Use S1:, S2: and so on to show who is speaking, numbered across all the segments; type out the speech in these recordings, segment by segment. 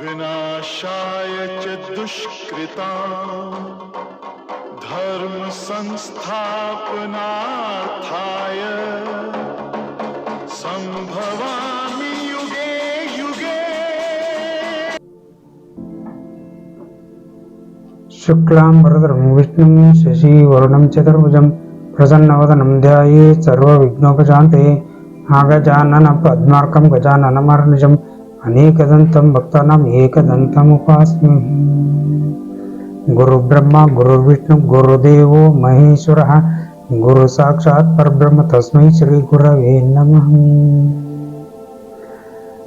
S1: विनाशाय च दुष्कृता धर्म संस्थापनार्थाय संभवामि युगे युगे।
S2: शुक्लां वरदं विष्णुं शशिवर्णं चतुर्भुजं प्रसन्नवदनं ध्याये सर्वविघ्नोपशान्ते ಅನೇಕದಂತಂ ಭಕ್ತಾನಾಂ ಏಕದಂತಂ ಉಪಾಸ್ಮಿ. ಗುರು ಬ್ರಹ್ಮ, ಗುರು ವಿಷ್ಣು ಗುರುದೇವೋ ಮಹೇಶ್ವರ. ಗುರು ಸಾಕ್ಷಾತ್ ಪರಬ್ರಹ್ಮ, ತಸ್ಮೈ ಶ್ರೀ ಗುರವೇ ನಮಃ.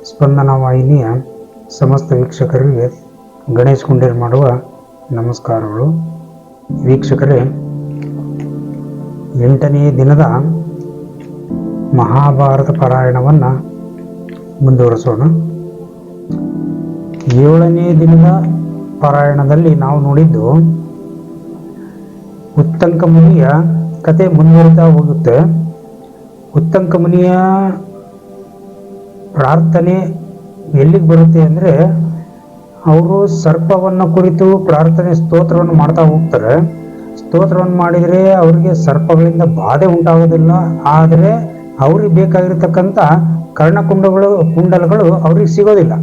S2: ಸ್ಪಂದನ ವಾಹಿನಿಯ ಸಮಸ್ತ ವೀಕ್ಷಕರಿಗೆ ಗಣೇಶ್ ಕುಂಡೇರ್ ಮಾಡುವ ನಮಸ್ಕಾರಗಳು. ವೀಕ್ಷಕರೇ, ಎಂಟನೇ ದಿನದ ಮಹಾಭಾರತ ಪಾರಾಯಣವನ್ನು ಮುಂದುವರಿಸೋಣ. ಏಳನೇ ದಿನದ ಪಾರಾಯಣದಲ್ಲಿ ನಾವು ನೋಡಿದ್ದು ಉತ್ತಂಕ ಮುನಿಯ ಕತೆ ಮುಂದುವರಿತಾ ಹೋಗುತ್ತೆ. ಉತ್ತಂಕ ಮುನಿಯ ಪ್ರಾರ್ಥನೆ ಎಲ್ಲಿಗೆ ಬರುತ್ತೆ ಅಂದರೆ ಅವರು ಸರ್ಪವನ್ನು ಕುರಿತು ಪ್ರಾರ್ಥನೆ ಸ್ತೋತ್ರವನ್ನು ಮಾಡ್ತಾ ಹೋಗ್ತಾರೆ. ಸ್ತೋತ್ರವನ್ನು ಮಾಡಿದರೆ ಅವರಿಗೆ ಸರ್ಪಗಳಿಂದ ಬಾಧೆ ಉಂಟಾಗೋದಿಲ್ಲ. ಆದರೆ ಅವ್ರಿಗೆ ಬೇಕಾಗಿರ್ತಕ್ಕಂಥ ಕರ್ಣಕುಂಡಗಳು, ಕುಂಡಲಗಳು ಅವ್ರಿಗೆ ಸಿಗೋದಿಲ್ಲ.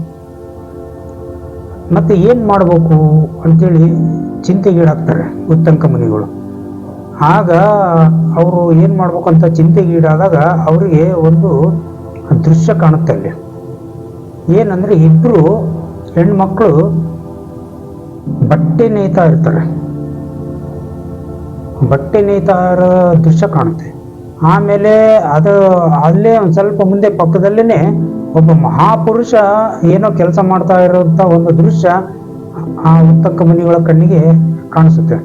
S2: ಮತ್ತೆ ಏನು ಮಾಡಬೇಕು ಅಂತೇಳಿ ಚಿಂತೆಗೀಡಾಗ್ತಾರೆ ಉತ್ತಂಕ ಮುನಿಗಳು. ಆಗ ಅವರು ಏನು ಮಾಡ್ಬೇಕು ಅಂತ ಚಿಂತೆಗೀಡಾದಾಗ ಅವರಿಗೆ ಒಂದು ದೃಶ್ಯ ಕಾಣುತ್ತೆ ಅಲ್ಲಿ. ಏನಂದ್ರೆ ಇಬ್ರು ಹೆಣ್ಮಕ್ಳು ಬಟ್ಟೆ ನೇಯ್ತಾ ಇರ್ತಾರೆ. ಬಟ್ಟೆ ನೇಯ್ತಾ ಇರೋ ದೃಶ್ಯ ಕಾಣುತ್ತೆ. ಆಮೇಲೆ ಅದು ಅಲ್ಲೇ ಒಂದು ಸ್ವಲ್ಪ ಮುಂದೆ ಪಕ್ಕದಲ್ಲೇ ಒಬ್ಬ ಮಹಾಪುರುಷ ಏನೋ ಕೆಲಸ ಮಾಡ್ತಾ ಇರುವಂತ ಒಂದು ದೃಶ್ಯ ಆ ಉತ್ತಕ್ಕ ಮುನಿಗಳ ಕಣ್ಣಿಗೆ ಕಾಣಿಸುತ್ತೆ.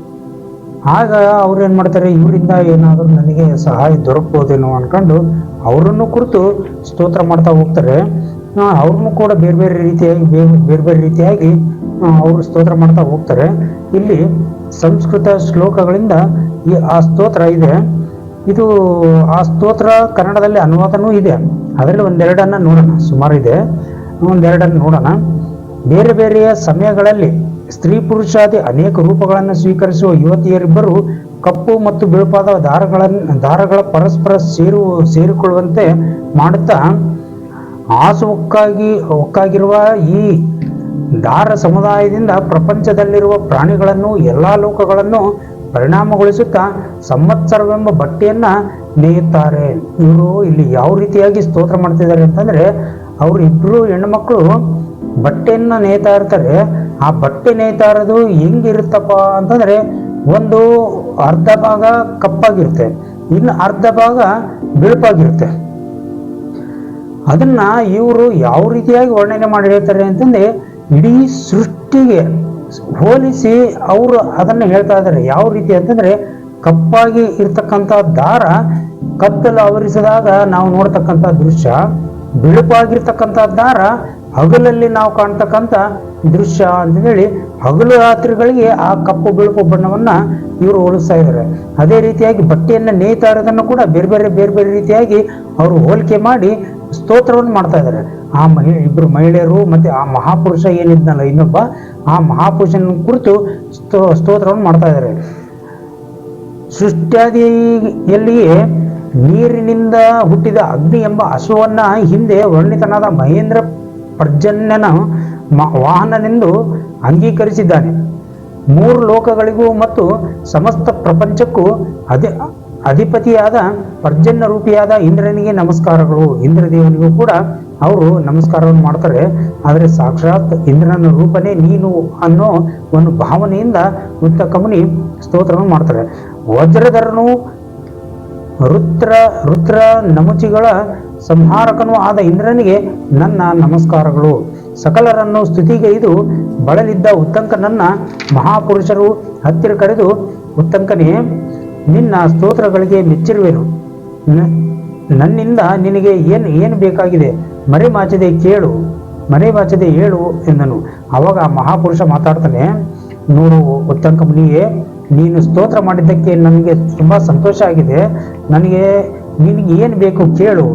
S2: ಆಗ ಅವ್ರು ಏನು ಮಾಡ್ತಾರೆ, ಇವರಿಂದ ಏನಾದರೂ ನನಗೆ ಸಹಾಯ ದೊರಕ್ಬೋದೇನೋ ಅನ್ಕೊಂಡು ಅವರನ್ನು ಕುರಿತು ಸ್ತೋತ್ರ ಮಾಡ್ತಾ ಹೋಗ್ತಾರೆ. ಅವ್ರನ್ನು ಕೂಡ ಬೇರೆ ಬೇರೆ ರೀತಿಯಾಗಿ, ಬೇರೆ ಬೇರೆ ರೀತಿಯಾಗಿ ಅವರು ಸ್ತೋತ್ರ ಮಾಡ್ತಾ ಹೋಗ್ತಾರೆ. ಇಲ್ಲಿ ಸಂಸ್ಕೃತ ಶ್ಲೋಕಗಳಿಂದ ಈ ಆ ಸ್ತೋತ್ರ ಇದೆ. ಇದು ಆ ಸ್ತೋತ್ರ ಕನ್ನಡದಲ್ಲಿ ಅನುವಾದನೂ ಇದೆ. ಅದರಲ್ಲಿ ಒಂದೆರಡನ್ನ ನೋಡೋಣ. ಸುಮಾರು ಇದೆ. ಒಂದೆರಡನ್ನು ನೋಡೋಣ. ಬೇರೆ ಬೇರೆಯ ಸಮಯಗಳಲ್ಲಿ ಸ್ತ್ರೀ ಪುರುಷಾದಿ ಅನೇಕ ರೂಪಗಳನ್ನು ಸ್ವೀಕರಿಸುವ ಯುವತಿಯರಿಬ್ಬರು ಕಪ್ಪು ಮತ್ತು ಬಿಳುಪಾದ ದಾರಗಳನ್ನು ದಾರಗಳ ಪರಸ್ಪರ ಸೇರು, ಸೇರಿಕೊಳ್ಳುವಂತೆ ಮಾಡುತ್ತಾ, ಆಸು ಒಕ್ಕಾಗಿ, ಒಕ್ಕಾಗಿರುವ ಈ ದಾರ ಸಮುದಾಯದಿಂದ ಪ್ರಪಂಚದಲ್ಲಿರುವ ಪ್ರಾಣಿಗಳನ್ನು, ಎಲ್ಲ ಲೋಕಗಳನ್ನು ಪರಿಣಾಮಗೊಳಿಸುತ್ತಾ ಸಂವತ್ಸರವೆಂಬ ಬಟ್ಟೆಯನ್ನ ನೇಯುತ್ತಾರೆ. ಇವರು ಇಲ್ಲಿ ಯಾವ ರೀತಿಯಾಗಿ ಸ್ತೋತ್ರ ಮಾಡ್ತಿದ್ದಾರೆ ಅಂತಂದ್ರೆ ಅವರು ಇಬ್ರು ಹೆಣ್ಮಕ್ಳು ಬಟ್ಟೆಯನ್ನ ನೇಯ್ತಾ ಇರ್ತಾರೆ. ಆ ಬಟ್ಟೆ ನೇಯ್ತಾ ಇರೋದು ಹೆಂಗಿರುತ್ತಪ್ಪ ಅಂತಂದ್ರೆ, ಒಂದು ಅರ್ಧ ಭಾಗ ಕಪ್ಪಾಗಿರುತ್ತೆ. ಇನ್ನು ಅರ್ಧ ಭಾಗ ಬಿಳುಪಾಗಿರುತ್ತೆ. ಅದನ್ನ ಇವರು ಯಾವ ರೀತಿಯಾಗಿ ವರ್ಣನೆ ಮಾಡಿರ್ತಾರೆ ಅಂತಂದ್ರೆ, ಇಡೀ ಸೃಷ್ಟಿಗೆ ಹೋಲಿಸಿ ಅವರು ಅದನ್ನ ಹೇಳ್ತಾ ಇದ್ದಾರೆ. ಯಾವ ರೀತಿ ಅಂತಂದ್ರೆ ಕಪ್ಪಾಗಿ ಇರ್ತಕ್ಕಂಥ ದಾರ ಕತ್ತಲು ಆವರಿಸಿದಾಗ ನಾವು ನೋಡ್ತಕ್ಕಂಥ ದೃಶ್ಯ, ಬಿಳುಪಾಗಿರ್ತಕ್ಕಂಥ ದಾರ ಹಗಲಲ್ಲಿ ನಾವು ಕಾಣ್ತಕ್ಕಂಥ ದೃಶ್ಯ ಅಂತ ಹೇಳಿ ಹಗಲು ರಾತ್ರಿಗಳಿಗೆ ಆ ಕಪ್ಪು ಬಿಳುಪು ಬಣ್ಣವನ್ನ ಇವರು ಹೋಲಿಸ್ತಾ ಇದ್ದಾರೆ. ಅದೇ ರೀತಿಯಾಗಿ ಬಟ್ಟೆಯನ್ನು ನೇಯ್ತಾ ಇರೋದನ್ನು ಕೂಡ ಬೇರೆ ಬೇರೆ ಬೇರೆ ಬೇರೆ ರೀತಿಯಾಗಿ ಅವರು ಹೋಲಿಕೆ ಮಾಡಿ ಸ್ತೋತ್ರವನ್ನು ಮಾಡ್ತಾ ಇದ್ದಾರೆ. ಆ ಮಹಿ, ಇಬ್ರು ಮಹಿಳೆಯರು ಮತ್ತೆ ಆ ಮಹಾಪುರುಷ ಏನಿದ್ನಲ್ಲ ಇನ್ನೊಬ್ಬ ಆ ಮಹಾಪುರುಷನ ಕುರಿತು ಸ್ತೋ, ಸ್ತೋತ್ರವನ್ನು ಮಾಡ್ತಾ ಇದ್ದಾರೆ. ಸೃಷ್ಟ್ಯಾದಿಯಲ್ಲಿಯೇ ನೀರಿನಿಂದ ಹುಟ್ಟಿದ ಅಗ್ನಿ ಎಂಬ ಹಸುವನ್ನ ಹಿಂದೆ ವರ್ಣಿತನಾದ ಮಹೇಂದ್ರ ಪರ್ಜನ್ಯನ ವಾಹನನೆಂದು ಅಂಗೀಕರಿಸಿದ್ದಾನೆ. ಮೂರು ಲೋಕಗಳಿಗೂ ಮತ್ತು ಸಮಸ್ತ ಪ್ರಪಂಚಕ್ಕೂ ಅಧಿ, ಅಧಿಪತಿಯಾದ ಪರ್ಜನ್ಯ ರೂಪಿಯಾದ ಇಂದ್ರನಿಗೆ ನಮಸ್ಕಾರಗಳು. ಇಂದ್ರದೇವನಿಗೂ ಕೂಡ ಅವರು ನಮಸ್ಕಾರವನ್ನು ಮಾಡ್ತಾರೆ, ಆದರೆ ಸಾಕ್ಷಾತ್ ಇಂದ್ರನ ರೂಪನೇ ನೀನು ಅನ್ನೋ ಒಂದು ಭಾವನೆಯಿಂದ ಉತ್ತಕಮುನಿ ಸ್ತೋತ್ರವನ್ನು ಮಾಡ್ತಾರೆ. ವಜ್ರಧರನು ರುದ್ರ ರುದ್ರ ನಮುಚಿಗಳ ಸಂಹಾರಕನೂ ಆದ ಇಂದ್ರನಿಗೆ ನನ್ನ ನಮಸ್ಕಾರಗಳು. ಸಕಲರನ್ನು ಸ್ತುತಿಗೈದು ಬಳಲಿದ್ದ ಉತ್ತಂಕನನ್ನ ಮಹಾಪುರುಷರು ಹತ್ತಿರ ಕರೆದು, ಉತ್ತಂಕನೇ, ನಿನ್ನ ಸ್ತೋತ್ರಗಳಿಗೆ ಮೆಚ್ಚಿರುವೆನು. ನನ್ನಿಂದ ನಿನಗೆ ಏನು ಏನು ಬೇಕಾಗಿದೆ? ಮರೆಮಾಚದೆ ಕೇಳು ಮರೆಮಾಚದೆ ಹೇಳು ಎಂದನು. ಅವಾಗ ಆ ಮಹಾಪುರುಷ ಮಾತಾಡ್ತಾನೆ, ನೋಡು ಉತ್ತಂಕ ಮುನಿಯೇ, ನೀನು ಸ್ತೋತ್ರ ಮಾಡಿದ್ದಕ್ಕೆ ನನಗೆ ತುಂಬ ಸಂತೋಷ ಆಗಿದೆ. ನನಗೆ ನಿನಗೆ ಏನು ಬೇಕು ಕೇಳು,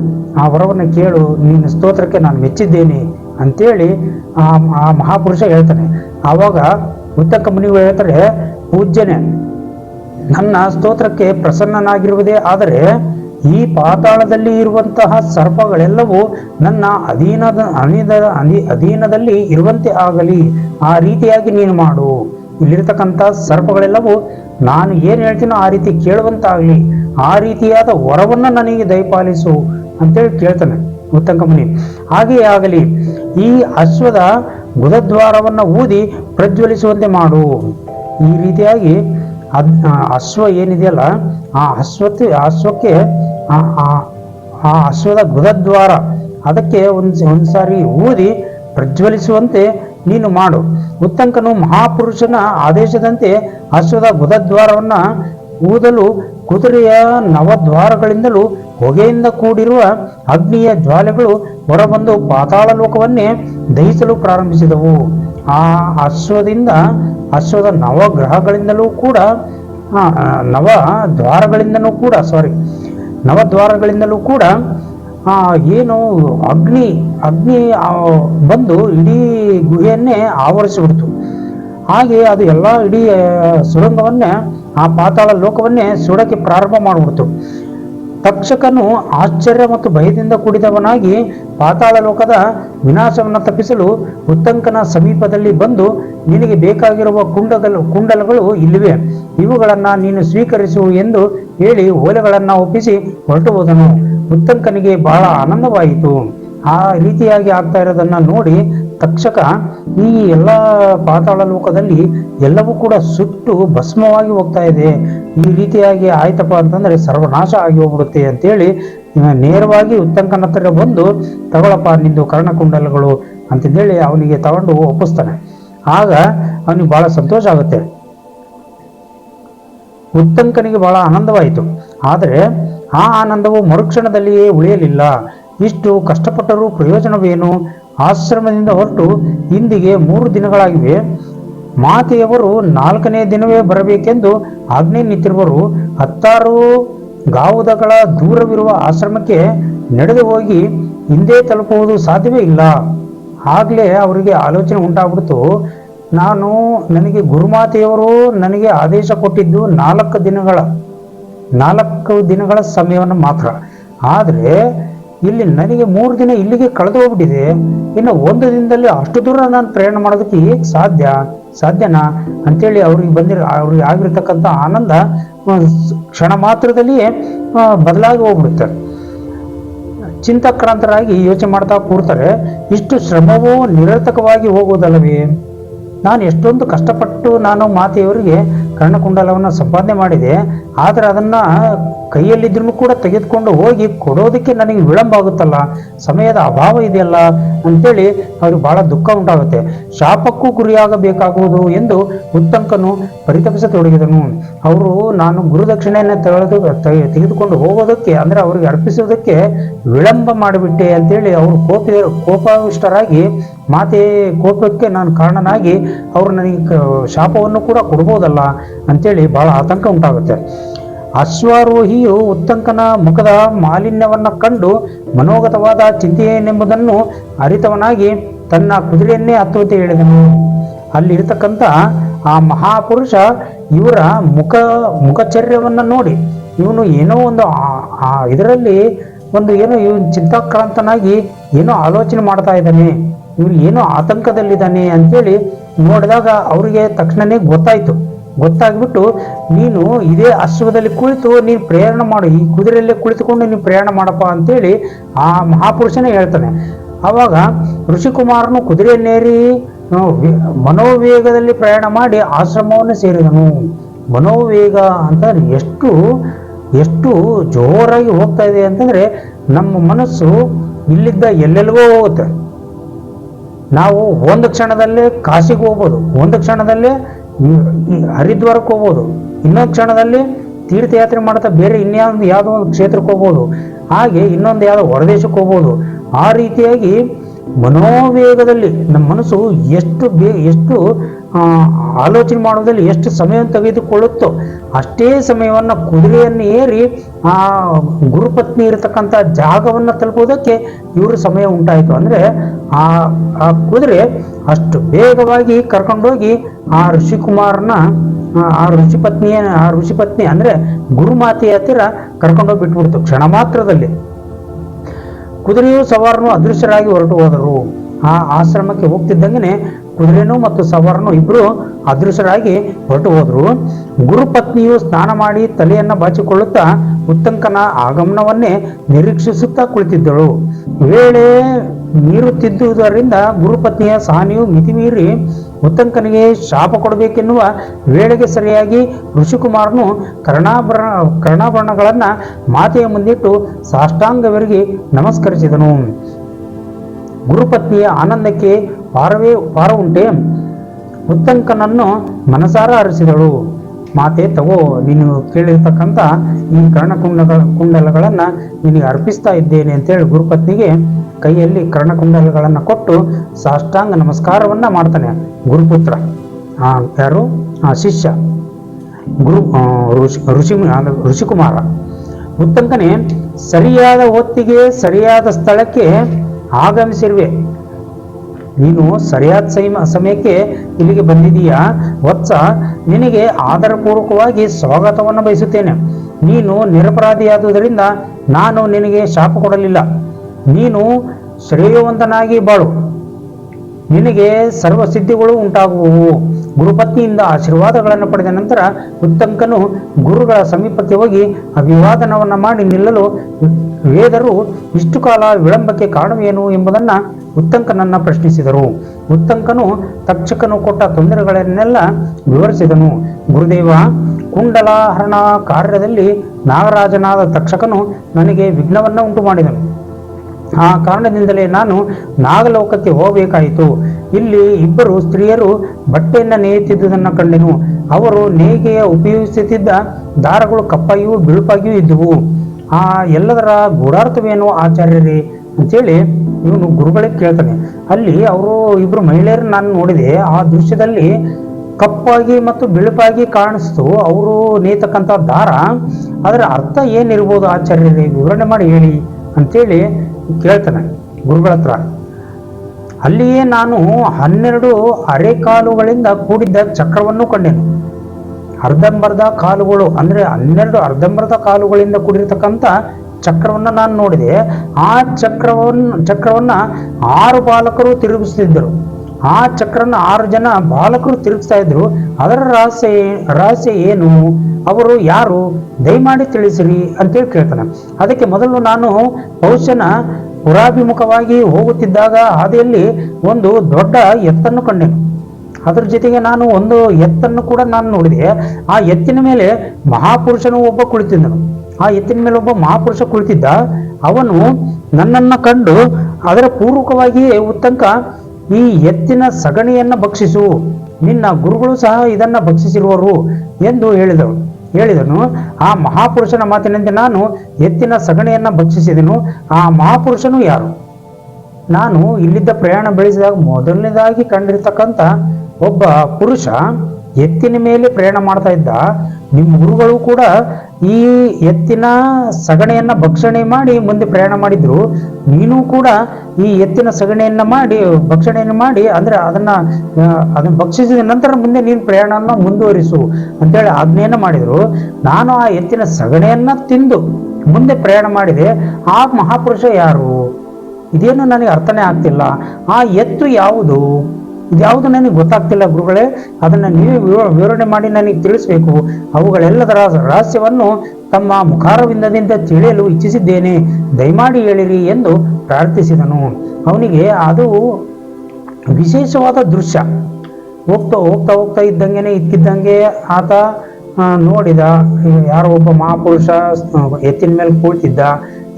S2: ಆ ವರವನ್ನು ಕೇಳು, ನಿನ್ನ ಸ್ತೋತ್ರಕ್ಕೆ ನಾನು ಮೆಚ್ಚಿದ್ದೇನೆ ಅಂತೇಳಿ ಆ ಆ ಮಹಾಪುರುಷ ಹೇಳ್ತಾನೆ. ಆವಾಗ ಉತ್ತಮ ಮುನಿಗಳು ಹೇಳ್ತಾರೆ ಪೂಜ್ಯನೇ, ನನ್ನ ಸ್ತೋತ್ರಕ್ಕೆ ಪ್ರಸನ್ನನಾಗಿರುವುದೇ ಆದರೆ ಈ ಪಾತಾಳದಲ್ಲಿ ಇರುವಂತಹ ಸರ್ಪಗಳೆಲ್ಲವೂ ನನ್ನ ಅಧೀನದ ಅನಿದ ಅನಿ ಅಧೀನದಲ್ಲಿ ಇರುವಂತೆ ಆಗಲಿ. ಆ ರೀತಿಯಾಗಿ ನೀನು ಮಾಡು. ಇಲ್ಲಿರ್ತಕ್ಕಂಥ ಸರ್ಪಗಳೆಲ್ಲವೂ ನಾನು ಏನು ಹೇಳ್ತೀನೋ ಆ ರೀತಿ ಕೇಳುವಂತಾಗಲಿ. ಆ ರೀತಿಯಾದ ವರವನ್ನು ನನಗೆ ದಯಪಾಲಿಸು ಅಂತೇಳಿ ಕೇಳ್ತಾನೆ ಉತ್ತಂಕ ಮುನಿ. ಹಾಗೆಯೇ ಆಗಲಿ, ಈ ಅಶ್ವದ ಗುದದ್ವಾರವನ್ನು ಊದಿ ಪ್ರಜ್ವಲಿಸುವಂತೆ ಮಾಡು. ಈ ರೀತಿಯಾಗಿ ಅದ್ ಅಶ್ವ ಏನಿದೆಯಲ್ಲ, ಆ ಅಶ್ವಕ್ಕೆ ಅಶ್ವಕ್ಕೆ ಆ ಆ- ಅಶ್ವದ ಗುದದ್ವಾರ ಅದಕ್ಕೆ ಒಂದು ಒಂದು ಸಾರಿ ಊದಿ ಪ್ರಜ್ವಲಿಸುವಂತೆ ನೀನು ಮಾಡು. ಉತ್ತಂಕನು ಮಹಾಪುರುಷನ ಆದೇಶದಂತೆ ಅಶ್ವದ ಗುದದ್ವಾರವನ್ನ ಊದಲು ಕುದುರೆಯ ನವದ್ವಾರಗಳಿಂದಲೂ ಹೊಗೆಯಿಂದ ಕೂಡಿರುವ ಅಗ್ನಿಯ ಜ್ವಾಲೆಗಳು ಹೊರಬಂದು ಪಾತಾಳ ಲೋಕವನ್ನೇ ದಹಿಸಲು ಪ್ರಾರಂಭಿಸಿದವು. ಆ ಅಶ್ವದಿಂದ ಅಶ್ವದ ನವಗ್ರಹಗಳಿಂದಲೂ ಕೂಡ ನವ ದ್ವಾರಗಳಿಂದನೂ ಕೂಡ ಸಾರಿ ನವದ್ವಾರಗಳಿಂದಲೂ ಕೂಡ ಏನು ಅಗ್ನಿ ಅಗ್ನಿ ಬಂದು ಇಡೀ ಗುಹೆಯನ್ನೇ ಆವರಿಸಿಬಿಡ್ತು. ಹಾಗೆ ಅದು ಎಲ್ಲ ಇಡೀ ಸುರಂಗವನ್ನೇ, ಆ ಪಾತಾಳ ಲೋಕವನ್ನೇ ಸುಡಕ್ಕೆ ಪ್ರಾರಂಭ ಮಾಡಿಬಿಡ್ತು. ತಕ್ಷಕನು ಆಶ್ಚರ್ಯ ಮತ್ತು ಭಯದಿಂದ ಕೂಡಿದವನಾಗಿ ಪಾತಾಳ ಲೋಕದ ವಿನಾಶವನ್ನು ತಪ್ಪಿಸಲು ಉತ್ತಂಕನ ಸಮೀಪದಲ್ಲಿ ಬಂದು ನಿನಗೆ ಬೇಕಾಗಿರುವ ಕುಂಡಗಳು ಕುಂಡಲಗಳು ಇಲ್ಲಿವೆ. ಇವುಗಳನ್ನು ನೀನು ಸ್ವೀಕರಿಸು ಎಂದು ಹೇಳಿ ಓಲೆಗಳನ್ನು ಒಪ್ಪಿಸಿ ಹೊರಟು ಹೋದನು ಉತ್ತಂಕನಿಗೆ ಬಹಳ ಆನಂದವಾಯಿತು. ಆ ರೀತಿಯಾಗಿ ಆಗ್ತಾ ಇರೋದನ್ನ ನೋಡಿ ತಕ್ಷಕ ಈ ಎಲ್ಲ ಪಾತಾಳ ಲೋಕದಲ್ಲಿ ಎಲ್ಲವೂ ಕೂಡ ಸುಟ್ಟು ಭಸ್ಮವಾಗಿ ಹೋಗ್ತಾ ಇದೆ. ಈ ರೀತಿಯಾಗಿ ಆಯ್ತಪ್ಪ ಅಂತಂದ್ರೆ ಸರ್ವನಾಶ ಆಗಿ ಹೋಗ್ಬಿಡುತ್ತೆ ಅಂತೇಳಿ ನೇರವಾಗಿ ಉತ್ತಂಕನ ಹತ್ರ ಬಂದು ತಗೊಳಪ್ಪ ನಿಂದು ಕರ್ಣಕುಂಡಲಗಳು ಅಂತಂದೇಳಿ ಅವನಿಗೆ ತಗೊಂಡು ಒಪ್ಪಿಸ್ತಾನೆ. ಆಗ ಅವನಿಗೆ ಬಹಳ ಸಂತೋಷ ಆಗುತ್ತೆ. ಉತ್ತಂಕನಿಗೆ ಬಹಳ ಆನಂದವಾಯಿತು. ಆದರೆ ಆ ಆನಂದವು ಮರುಕ್ಷಣದಲ್ಲಿಯೇ ಉಳಿಯಲಿಲ್ಲ. ಇಷ್ಟು ಕಷ್ಟಪಟ್ಟರೂ ಪ್ರಯೋಜನವೇನು? ಆಶ್ರಮದಿಂದ ಹೊರಟು ಇಂದಿಗೆ ಮೂರು ದಿನಗಳಾಗಿವೆ. ಮಾತೆಯವರು ನಾಲ್ಕನೇ ದಿನವೇ ಬರಬೇಕೆಂದು ಆಜ್ಞೆ ನಿಂತಿರುವರು. ಹತ್ತಾರು ಗಾವುದಗಳ ದೂರವಿರುವ ಆಶ್ರಮಕ್ಕೆ ನಡೆದು ಹೋಗಿ ಹಿಂದೆ ತಲುಪುವುದು ಸಾಧ್ಯವೇ ಇಲ್ಲ. ಆಗಲೇ ಅವರಿಗೆ ಆಲೋಚನೆ ಉಂಟಾಗ್ಬಿಡ್ತು. ನಾನು ನನಗೆ ಗುರುಮಾತೆಯವರು ನನಗೆ ಆದೇಶ ಕೊಟ್ಟಿದ್ದು ನಾಲ್ಕು ದಿನಗಳ ನಾಲ್ಕು ದಿನಗಳ ಸಮಯವನ್ನು ಮಾತ್ರ. ಆದರೆ ಇಲ್ಲಿ ನನಗೆ ಮೂರು ದಿನ ಇಲ್ಲಿಗೆ ಕಳೆದು ಹೋಗ್ಬಿಟ್ಟಿದೆ. ಇನ್ನು ಒಂದು ದಿನದಲ್ಲಿ ಅಷ್ಟು ದೂರ ನಾನು ಪ್ರಯಾಣ ಮಾಡೋದಕ್ಕೆ ಹೇಗೆ ಸಾಧ್ಯ, ಸಾಧ್ಯನಾ? ಅಂತೇಳಿ ಅವ್ರಿಗೆ ಬಂದಿರ, ಅವ್ರಿಗೆ ಆಗಿರ್ತಕ್ಕಂಥ ಆನಂದ ಕ್ಷಣ ಮಾತ್ರದಲ್ಲಿ ಬದಲಾಗಿ ಹೋಗ್ಬಿಡುತ್ತೆ. ಚಿಂತಾಕ್ರಾಂತರಾಗಿ ಯೋಚನೆ ಮಾಡ್ತಾ ಕೂರ್ತಾರೆ, ಇಷ್ಟು ಶ್ರಮವೂ ನಿರರ್ಥಕವಾಗಿ ಹೋಗುವುದಲ್ಲವೇ ನಾನು ಎಷ್ಟೊಂದು ಕಷ್ಟಪಟ್ಟು ನಾನು ಮಾತೆಯವರಿಗೆ ಕರ್ಣಕುಂಡಲವನ್ನು ಸಂಪಾದನೆ ಮಾಡಿದೆ, ಆದರೆ ಅದನ್ನು ಕೈಯಲ್ಲಿದ್ರೂ ಕೂಡ ತೆಗೆದುಕೊಂಡು ಹೋಗಿ ಕೊಡೋದಕ್ಕೆ ನನಗೆ ವಿಳಂಬ ಆಗುತ್ತಲ್ಲ ಸಮಯದ ಅಭಾವ ಇದೆಯಲ್ಲ ಅಂತೇಳಿ ಅವ್ರಿಗೆ ಬಹಳ ದುಃಖ ಉಂಟಾಗುತ್ತೆ. ಶಾಪಕ್ಕೂ ಗುರಿಯಾಗಬೇಕಾಗುವುದು ಎಂದು ಉತ್ತಂಕನು ಪರಿತಪಿಸತೊಡಗಿದನು. ಅವರು, ನಾನು ಗುರುದಕ್ಷಿಣೆಯನ್ನು ತೆಗೆದು ತೆಗೆ- ತೆಗೆದುಕೊಂಡು ಹೋಗೋದಕ್ಕೆ, ಅಂದರೆ ಅವರಿಗೆ ಅರ್ಪಿಸೋದಕ್ಕೆ ವಿಳಂಬ ಮಾಡಿಬಿಟ್ಟೆ ಅಂತೇಳಿ ಅವರು ಕೋಪ, ಕೋಪಾವಿಷ್ಟರಾಗಿ ಮಾತೆ ಕೋಪಕ್ಕೆ ನಾನು ಕಾರಣನಾಗಿ ಅವರು ನನಗೆ ಶಾಪವನ್ನು ಕೂಡ ಕೊಡ್ಬೋದಲ್ಲ ಅಂತೇಳಿ ಬಹಳ ಆತಂಕ ಉಂಟಾಗುತ್ತೆ. ಅಶ್ವಾರೋಹಿಯು ಉತ್ತಂಕನ ಮುಖದ ಮಾಲಿನ್ಯವನ್ನು ಕಂಡು ಮನೋಗತವಾದ ಚಿಂತೆಯೇನೆಂಬುದನ್ನು ಅರಿತವನಾಗಿ ತನ್ನ ಕುದುರೆಯನ್ನೇ ಹತ್ತುವಂತೆ ಹೇಳಿದನು. ಅಲ್ಲಿರ್ತಕ್ಕಂಥ ಆ ಮಹಾಪುರುಷ ಇವರ ಮುಖ, ಮುಖಚರ್ಯವನ್ನು ನೋಡಿ ಇವನು ಏನೋ ಒಂದು ಇದರಲ್ಲಿ ಒಂದು ಏನೋ ಇವನು ಚಿಂತಾಕ್ರಾಂತನಾಗಿ ಏನೋ ಆಲೋಚನೆ ಮಾಡ್ತಾ ಇದ್ದಾನೆ. ಇವ್ರು ಏನೋ ಆತಂಕದಲ್ಲಿದ್ದಾನೆ ಅಂತೇಳಿ ನೋಡಿದಾಗ ಅವರಿಗೆ ತಕ್ಷಣನೇ ಗೊತ್ತಾಯ್ತು. ಗೊತ್ತಾಗ್ಬಿಟ್ಟು, ನೀನು ಇದೇ ಅಶ್ವದಲ್ಲಿ ಕುಳಿತು ನೀನು ಪ್ರಯಾಣ ಮಾಡು, ಈ ಕುದುರೆಯಲ್ಲೇ ಕುಳಿತುಕೊಂಡು ನೀನು ಪ್ರಯಾಣ ಮಾಡಪ್ಪ ಅಂತೇಳಿ ಆ ಮಹಾಪುರುಷನೇ ಹೇಳ್ತಾನೆ. ಆವಾಗ ಋಷಿಕುಮಾರನು ಕುದುರೆಯನ್ನೇರಿ ಮನೋವೇಗದಲ್ಲಿ ಪ್ರಯಾಣ ಮಾಡಿ ಆಶ್ರಮವನ್ನು ಸೇರಿದನು. ಮನೋವೇಗ ಅಂತ ಎಷ್ಟು ಎಷ್ಟು ಜೋರಾಗಿ ಹೋಗ್ತಾ ಇದೆ ಅಂತಂದ್ರೆ ನಮ್ಮ ಮನಸ್ಸು ಇಲ್ಲಿದ್ದ ಎಲ್ಲೆಲ್ಲಿಗೋ ಹೋಗುತ್ತೆ. ನಾವು ಒಂದು ಕ್ಷಣದಲ್ಲೇ ಕಾಶಿಗೆ ಹೋಗ್ಬೋದು, ಒಂದು ಕ್ಷಣದಲ್ಲೇ ಹರಿದ್ವಾರಕ್ಕೆ ಹೋಗ್ಬೋದು, ಇನ್ನೊಂದು ಕ್ಷಣದಲ್ಲಿ ತೀರ್ಥಯಾತ್ರೆ ಮಾಡ್ತಾ ಬೇರೆ ಇನ್ಯಾವುದೋ, ಯಾವುದೋ ಒಂದು ಕ್ಷೇತ್ರಕ್ಕೆ ಹೋಗ್ಬೋದು, ಹಾಗೆ ಇನ್ನೊಂದು ಯಾವುದೋ ಹೊರದೇಶಕ್ಕೆ ಹೋಗ್ಬೋದು. ಆ ರೀತಿಯಾಗಿ ಮನೋವೇಗದಲ್ಲಿ ನಮ್ಮ ಮನಸ್ಸು ಎಷ್ಟು ಬೇ, ಎಷ್ಟು ಆಲೋಚನೆ ಮಾಡೋದ್ರಲ್ಲಿ ಎಷ್ಟು ಸಮಯವನ್ನು ತೆಗೆದುಕೊಳ್ಳುತ್ತೋ ಅಷ್ಟೇ ಸಮಯವನ್ನು ಕುದುರೆಯನ್ನು ಏರಿ ಆ ಗುರುಪತ್ನಿ ಇರತಕ್ಕಂಥ ಜಾಗವನ್ನು ತಲುಪೋದಕ್ಕೆ ಇವ್ರ ಸಮಯ ಉಂಟಾಯಿತು. ಅಂದರೆ ಆ ಆ ಕುದುರೆ ಅಷ್ಟು ಬೇಗವಾಗಿ ಕರ್ಕೊಂಡೋಗಿ ಆ ಋಷಿಕುಮಾರನ, ಆ- ಆ ಋಷಿ ಪತ್ನಿಯ ಆ ಋಷಿ ಪತ್ನಿ ಅಂದರೆ ಗುರುಮಾತೆಯ ಹತ್ತಿರ ಕರ್ಕೊಂಡೋಗಿ ಬಿಟ್ಬಿಡ್ತು ಕ್ಷಣ ಮಾತ್ರದಲ್ಲಿ. ಕುದುರೆಯು ಸವಾರನು ಅದೃಶ್ಯರಾಗಿ ಹೊರಟು ಹೋದರು ಆ ಆಶ್ರಮಕ್ಕೆ ಹೋಗ್ತಿದ್ದಂಗೆ ಕುದುರೆನು ಮತ್ತು ಸವಾರನು ಇಬ್ಬರು ಅದೃಶ್ಯರಾಗಿ ಹೊರಟು ಹೋದರು. ಗುರುಪತ್ನಿಯು ಸ್ನಾನ ಮಾಡಿ ತಲೆಯನ್ನ ಬಾಚಿಕೊಳ್ಳುತ್ತಾ ಉತ್ತಂಕನ ಆಗಮನವನ್ನೇ ನಿರೀಕ್ಷಿಸುತ್ತಾ ಕುಳಿತಿದ್ದಳು. ವೇಳೆ ಮೀರುತ್ತಿದ್ದುದರಿಂದ ಗುರುಪತ್ನಿಯ ಸಹನೆಯು ಮಿತಿಮೀರಿ ಉತ್ತಂಕನಿಗೆ ಶಾಪ ಕೊಡಬೇಕೆನ್ನುವ ವೇಳೆಗೆ ಸರಿಯಾಗಿ ಋಷಿಕುಮಾರನು ಕರ್ಣಾಭರ ಕರ್ಣಾಭರಣಗಳನ್ನು ಮಾತೆಯ ಮುಂದಿಟ್ಟು ಸಾಷ್ಟಾಂಗವರಿಗೆ ನಮಸ್ಕರಿಸಿದನು. ಗುರುಪತ್ನಿಯ ಆನಂದಕ್ಕೆ ಪಾರವೇ ಪಾರ ಉಂಟೆ ಉತ್ತಂಕನನ್ನು ಮನಸಾರ ಅರಿಸಿದಳು. ಮಾತೆ ತಗೋ ನೀನು ಕೇಳಿರ್ತಕ್ಕಂಥ ಈ ಕರ್ಣಕುಂಡಗಳ ಕುಂಡಲಗಳನ್ನು ನಿನಗೆ ಅರ್ಪಿಸ್ತಾ ಇದ್ದೇನೆ ಅಂತೇಳಿ ಗುರುಪತ್ನಿಗೆ ಕೈಯಲ್ಲಿ ಕರ್ಣಕುಂಡಲಗಳನ್ನು ಕೊಟ್ಟು ಸಾಷ್ಟಾಂಗ ನಮಸ್ಕಾರವನ್ನ ಮಾಡ್ತಾನೆ ಗುರುಪುತ್ರ. ಆ, ಯಾರು? ಆ ಶಿಷ್ಯ. ಗುರು ಋಷಿ ಋಷಿ ಋಷಿಕುಮಾರ. ಉತ್ತಂಕನೇ ಸರಿಯಾದ ಹೊತ್ತಿಗೆ ಸರಿಯಾದ ಸ್ಥಳಕ್ಕೆ ಆಗಮಿಸಿರುವೆ. ನೀನು ಸರಿಯಾದ ಸೈಮ, ಸಮಯಕ್ಕೆ ಇಲ್ಲಿಗೆ ಬಂದಿದೀಯಾ ವತ್ಸ, ನಿನಗೆ ಆಧಾರಪೂರ್ವಕವಾಗಿ ಸ್ವಾಗತವನ್ನು ಬಯಸುತ್ತೇನೆ. ನೀನು ನಿರಪರಾಧಿಯಾದುದರಿಂದ ನಾನು ನಿನಗೆ ಶಾಪ ಕೊಡಲಿಲ್ಲ. ನೀನು ಶ್ರೇಯವಂತನಾಗಿ ಬಾಳು. ನಿನಗೆ ಸರ್ವ ಸಿದ್ಧಿಗಳು ಉಂಟಾಗುವವು. ಗುರುಪತ್ನಿಯಿಂದ ಆಶೀರ್ವಾದಗಳನ್ನು ಪಡೆದ ನಂತರ ಉತ್ತಂಕನು ಗುರುಗಳ ಸಮೀಪಕ್ಕೆ ಹೋಗಿ ಅಭಿವಾದನವನ್ನು ಮಾಡಿ ನಿಲ್ಲಲು ವೇದರು ಇಷ್ಟು ಕಾಲ ವಿಳಂಬಕ್ಕೆ ಕಾರಣವೇನು ಎಂಬುದನ್ನ ಉತ್ತಂಕನನ್ನ ಪ್ರಶ್ನಿಸಿದರು. ಉತ್ತಂಕನು ತಕ್ಷಕನು ಕೊಟ್ಟ ತೊಂದರೆಗಳನ್ನೆಲ್ಲ ವಿವರಿಸಿದನು. ಗುರುದೇವ, ಕುಂಡಲಹರಣ ಕಾರ್ಯದಲ್ಲಿ ನಾಗರಾಜನಾದ ತಕ್ಷಕನು ನನಗೆ ವಿಘ್ನವನ್ನು ಉಂಟು ಮಾಡಿದನು ಆ ಕಾರಣದಿಂದಲೇ ನಾನು ನಾಗಲೋಕಕ್ಕೆ ಹೋಗಬೇಕಾಯಿತು. ಇಲ್ಲಿ ಇಬ್ಬರು ಸ್ತ್ರೀಯರು ಬಟ್ಟೆಯನ್ನು ನೇಯುತ್ತಿದ್ದುದನ್ನು ಕಂಡೆನು. ಅವರು ನೇಯ್ಗೆಯ ಉಪಯೋಗಿಸುತ್ತಿದ್ದ ದಾರಗಳು ಕಪ್ಪಾಗಿಯೂ ಬಿಳುಪಾಗಿಯೂ ಇದ್ದುವು. ಆ ಎಲ್ಲದರ ಗೂಢಾರ್ಥವೇನು ಆಚಾರ್ಯರೇ ಅಂತೇಳಿ ಇವನು ಗುರುಗಳಿಗೆ ಕೇಳ್ತಾನೆ. ಅಲ್ಲಿ ಅವರು ಇಬ್ಬರು ಮಹಿಳೆಯರು ನಾನು ನೋಡಿದೆ. ಆ ದೃಶ್ಯದಲ್ಲಿ ಕಪ್ಪಾಗಿ ಮತ್ತು ಬಿಳುಪಾಗಿ ಕಾಣಿಸ್ತು. ಅವರು ನೇತಕ್ಕಂಥ ದಾರ. ಅದರ ಅರ್ಥ ಏನಿರ್ಬೋದು ಆಚಾರ್ಯರೇ? ವಿವರಣೆ ಮಾಡಿ ಹೇಳಿ. ಅಂತೇಳಿ ಕೇಳ್ತಾನೆ ಗುರುಗಳ ಹತ್ರ. ಅಲ್ಲಿಯೇ ನಾನು ಹನ್ನೆರಡು ಅರೆಕಾಲುಗಳಿಂದ ಕೂಡಿದ್ದ ಚಕ್ರವನ್ನು ಕಂಡೆನು. ಅರ್ಧಂಬರ್ಧ ಕಾಲುಗಳು ಅಂದರೆ ಹನ್ನೆರಡು ಅರ್ಧಂಬರ್ಧ ಕಾಲುಗಳಿಂದ ಕೂಡಿರ್ತಕ್ಕಂಥ ಚಕ್ರವನ್ನು ನಾನು ನೋಡಿದೆ. ಆ ಚಕ್ರವನ್ನು ಚಕ್ರವನ್ನು ಆರು ಬಾಲಕರು ತಿರುಗಿಸ್ತಿದ್ದರು. ಆ ಚಕ್ರನ ಆರು ಜನ ಬಾಲಕರು ತಿರುಗಿಸ್ತಾ ಇದ್ರು. ಅದರ ರಹಸ್ಯ ರಹಸ್ಯ ಏನು? ಅವರು ಯಾರು? ದಯಮಾಡಿ ತಿಳಿಸಿರಿ ಅಂತೇಳಿ ಕೇಳ್ತಾನೆ. ಅದಕ್ಕೆ ಮೊದಲು ನಾನು ಪೌಷನ ಪುರಾಭಿಮುಖವಾಗಿ ಹೋಗುತ್ತಿದ್ದಾಗ ಹಾದಿಯಲ್ಲಿ ಒಂದು ದೊಡ್ಡ ಎತ್ತನ್ನು ಕಂಡೆನು ಅದ್ರ ಜೊತೆಗೆ ನಾನು ಒಂದು ಎತ್ತನ್ನು ಕೂಡ ನಾನು ನೋಡಿದೆ. ಆ ಎತ್ತಿನ ಮೇಲೆ ಮಹಾಪುರುಷನು ಒಬ್ಬ ಕುಳಿತಿದ್ದನು. ಆ ಎತ್ತಿನ ಮೇಲೆ ಒಬ್ಬ ಮಹಾಪುರುಷ ಕುಳಿತಿದ್ದ. ಅವನು ನನ್ನನ್ನು ಕಂಡು ಅದರ ಪೂರ್ವಕವಾಗಿಯೇ ಉತ್ತಂಕ ಈ ಎತ್ತಿನ ಸಗಣಿಯನ್ನ ಭಕ್ಷಿಸು. ನಿನ್ನ ಗುರುಗಳು ಸಹ ಇದನ್ನ ಭಕ್ಷಿಸಿರುವರು ಎಂದು ಹೇಳಿದರು ಹೇಳಿದನು, ಆ ಮಹಾಪುರುಷನ ಮಾತಿನಂತೆ ನಾನು ಎತ್ತಿನ ಸಗಣಿಯನ್ನ ಭಕ್ಷಿಸಿದನು, ಆ ಮಹಾಪುರುಷನು ಯಾರು? ನಾನು ಇಲ್ಲಿದ್ದ ಪ್ರಯಾಣ ಬೆಳೆಸಿದಾಗ ಮೊದಲನೇದಾಗಿ ಕಂಡಿರ್ತಕ್ಕಂಥ ಒಬ್ಬ ಪುರುಷ ಎತ್ತಿನ ಮೇಲೆ ಪ್ರಯಾಣ ಮಾಡ್ತಾ ಇದ್ದ, ನಿಮ್ಮ ಗುರುಗಳು ಕೂಡ ಈ ಎತ್ತಿನ ಸಗಣಿಯನ್ನ ಭಕ್ಷಣೆ ಮಾಡಿ ಮುಂದೆ ಪ್ರಯಾಣ ಮಾಡಿದ್ರು. ನೀನು ಕೂಡ ಈ ಎತ್ತಿನ ಸಗಣಿಯನ್ನ ಮಾಡಿ, ಭಕ್ಷಣೆಯನ್ನು ಮಾಡಿ, ಅಂದ್ರೆ ಅದನ್ನ ಅದನ್ನ ಭಕ್ಷಿಸಿದ ನಂತರ ಮುಂದೆ ನೀನು ಪ್ರಯಾಣವನ್ನು ಮುಂದುವರಿಸು ಅಂತೇಳಿ ಆಜ್ಞೆಯನ್ನು ಮಾಡಿದ್ರು. ನಾನು ಆ ಎತ್ತಿನ ಸಗಣಿಯನ್ನ ತಿಂದು ಮುಂದೆ ಪ್ರಯಾಣ ಮಾಡಿದೆ. ಆ ಮಹಾಪುರುಷ ಯಾರು? ಇದೇನು ನನಗೆ ಅರ್ಥನೇ ಆಗ್ತಿಲ್ಲ. ಆ ಎತ್ತು ಯಾವುದು? ಇದ್ಯಾವುದು ನನಗೆ ಗೊತ್ತಾಗ್ತಿಲ್ಲ ಗುರುಗಳೇ, ಅದನ್ನು ನೀವೇ ವಿವ- ವಿವರಣೆ ಮಾಡಿ ನನಗೆ ತಿಳಿಸಬೇಕು. ಅವುಗಳೆಲ್ಲದರ ರಹಸ್ಯವನ್ನು ತಮ್ಮ ಮುಖಾರವಿಂದದಿಂದ ತಿಳಿಯಲು ಇಚ್ಛಿಸಿದ್ದೇನೆ. ದಯಮಾಡಿ ಹೇಳಿರಿ ಎಂದು ಪ್ರಾರ್ಥಿಸಿದನು. ಅವನಿಗೆ ಅದು ವಿಶೇಷವಾದ ದೃಶ್ಯ. ಹೋಗ್ತಾ ಹೋಗ್ತಾ ಹೋಗ್ತಾ ಇದ್ದಂಗೆನೆ ಇದ್ದಿದ್ದಂಗೆ ಆತ ನೋಡಿದ ಯಾರೋ ಒಬ್ಬ ಮಹಾಪುರುಷ ಎತ್ತಿನ ಮೇಲೆ ಕುಳಿತಿದ್ದ.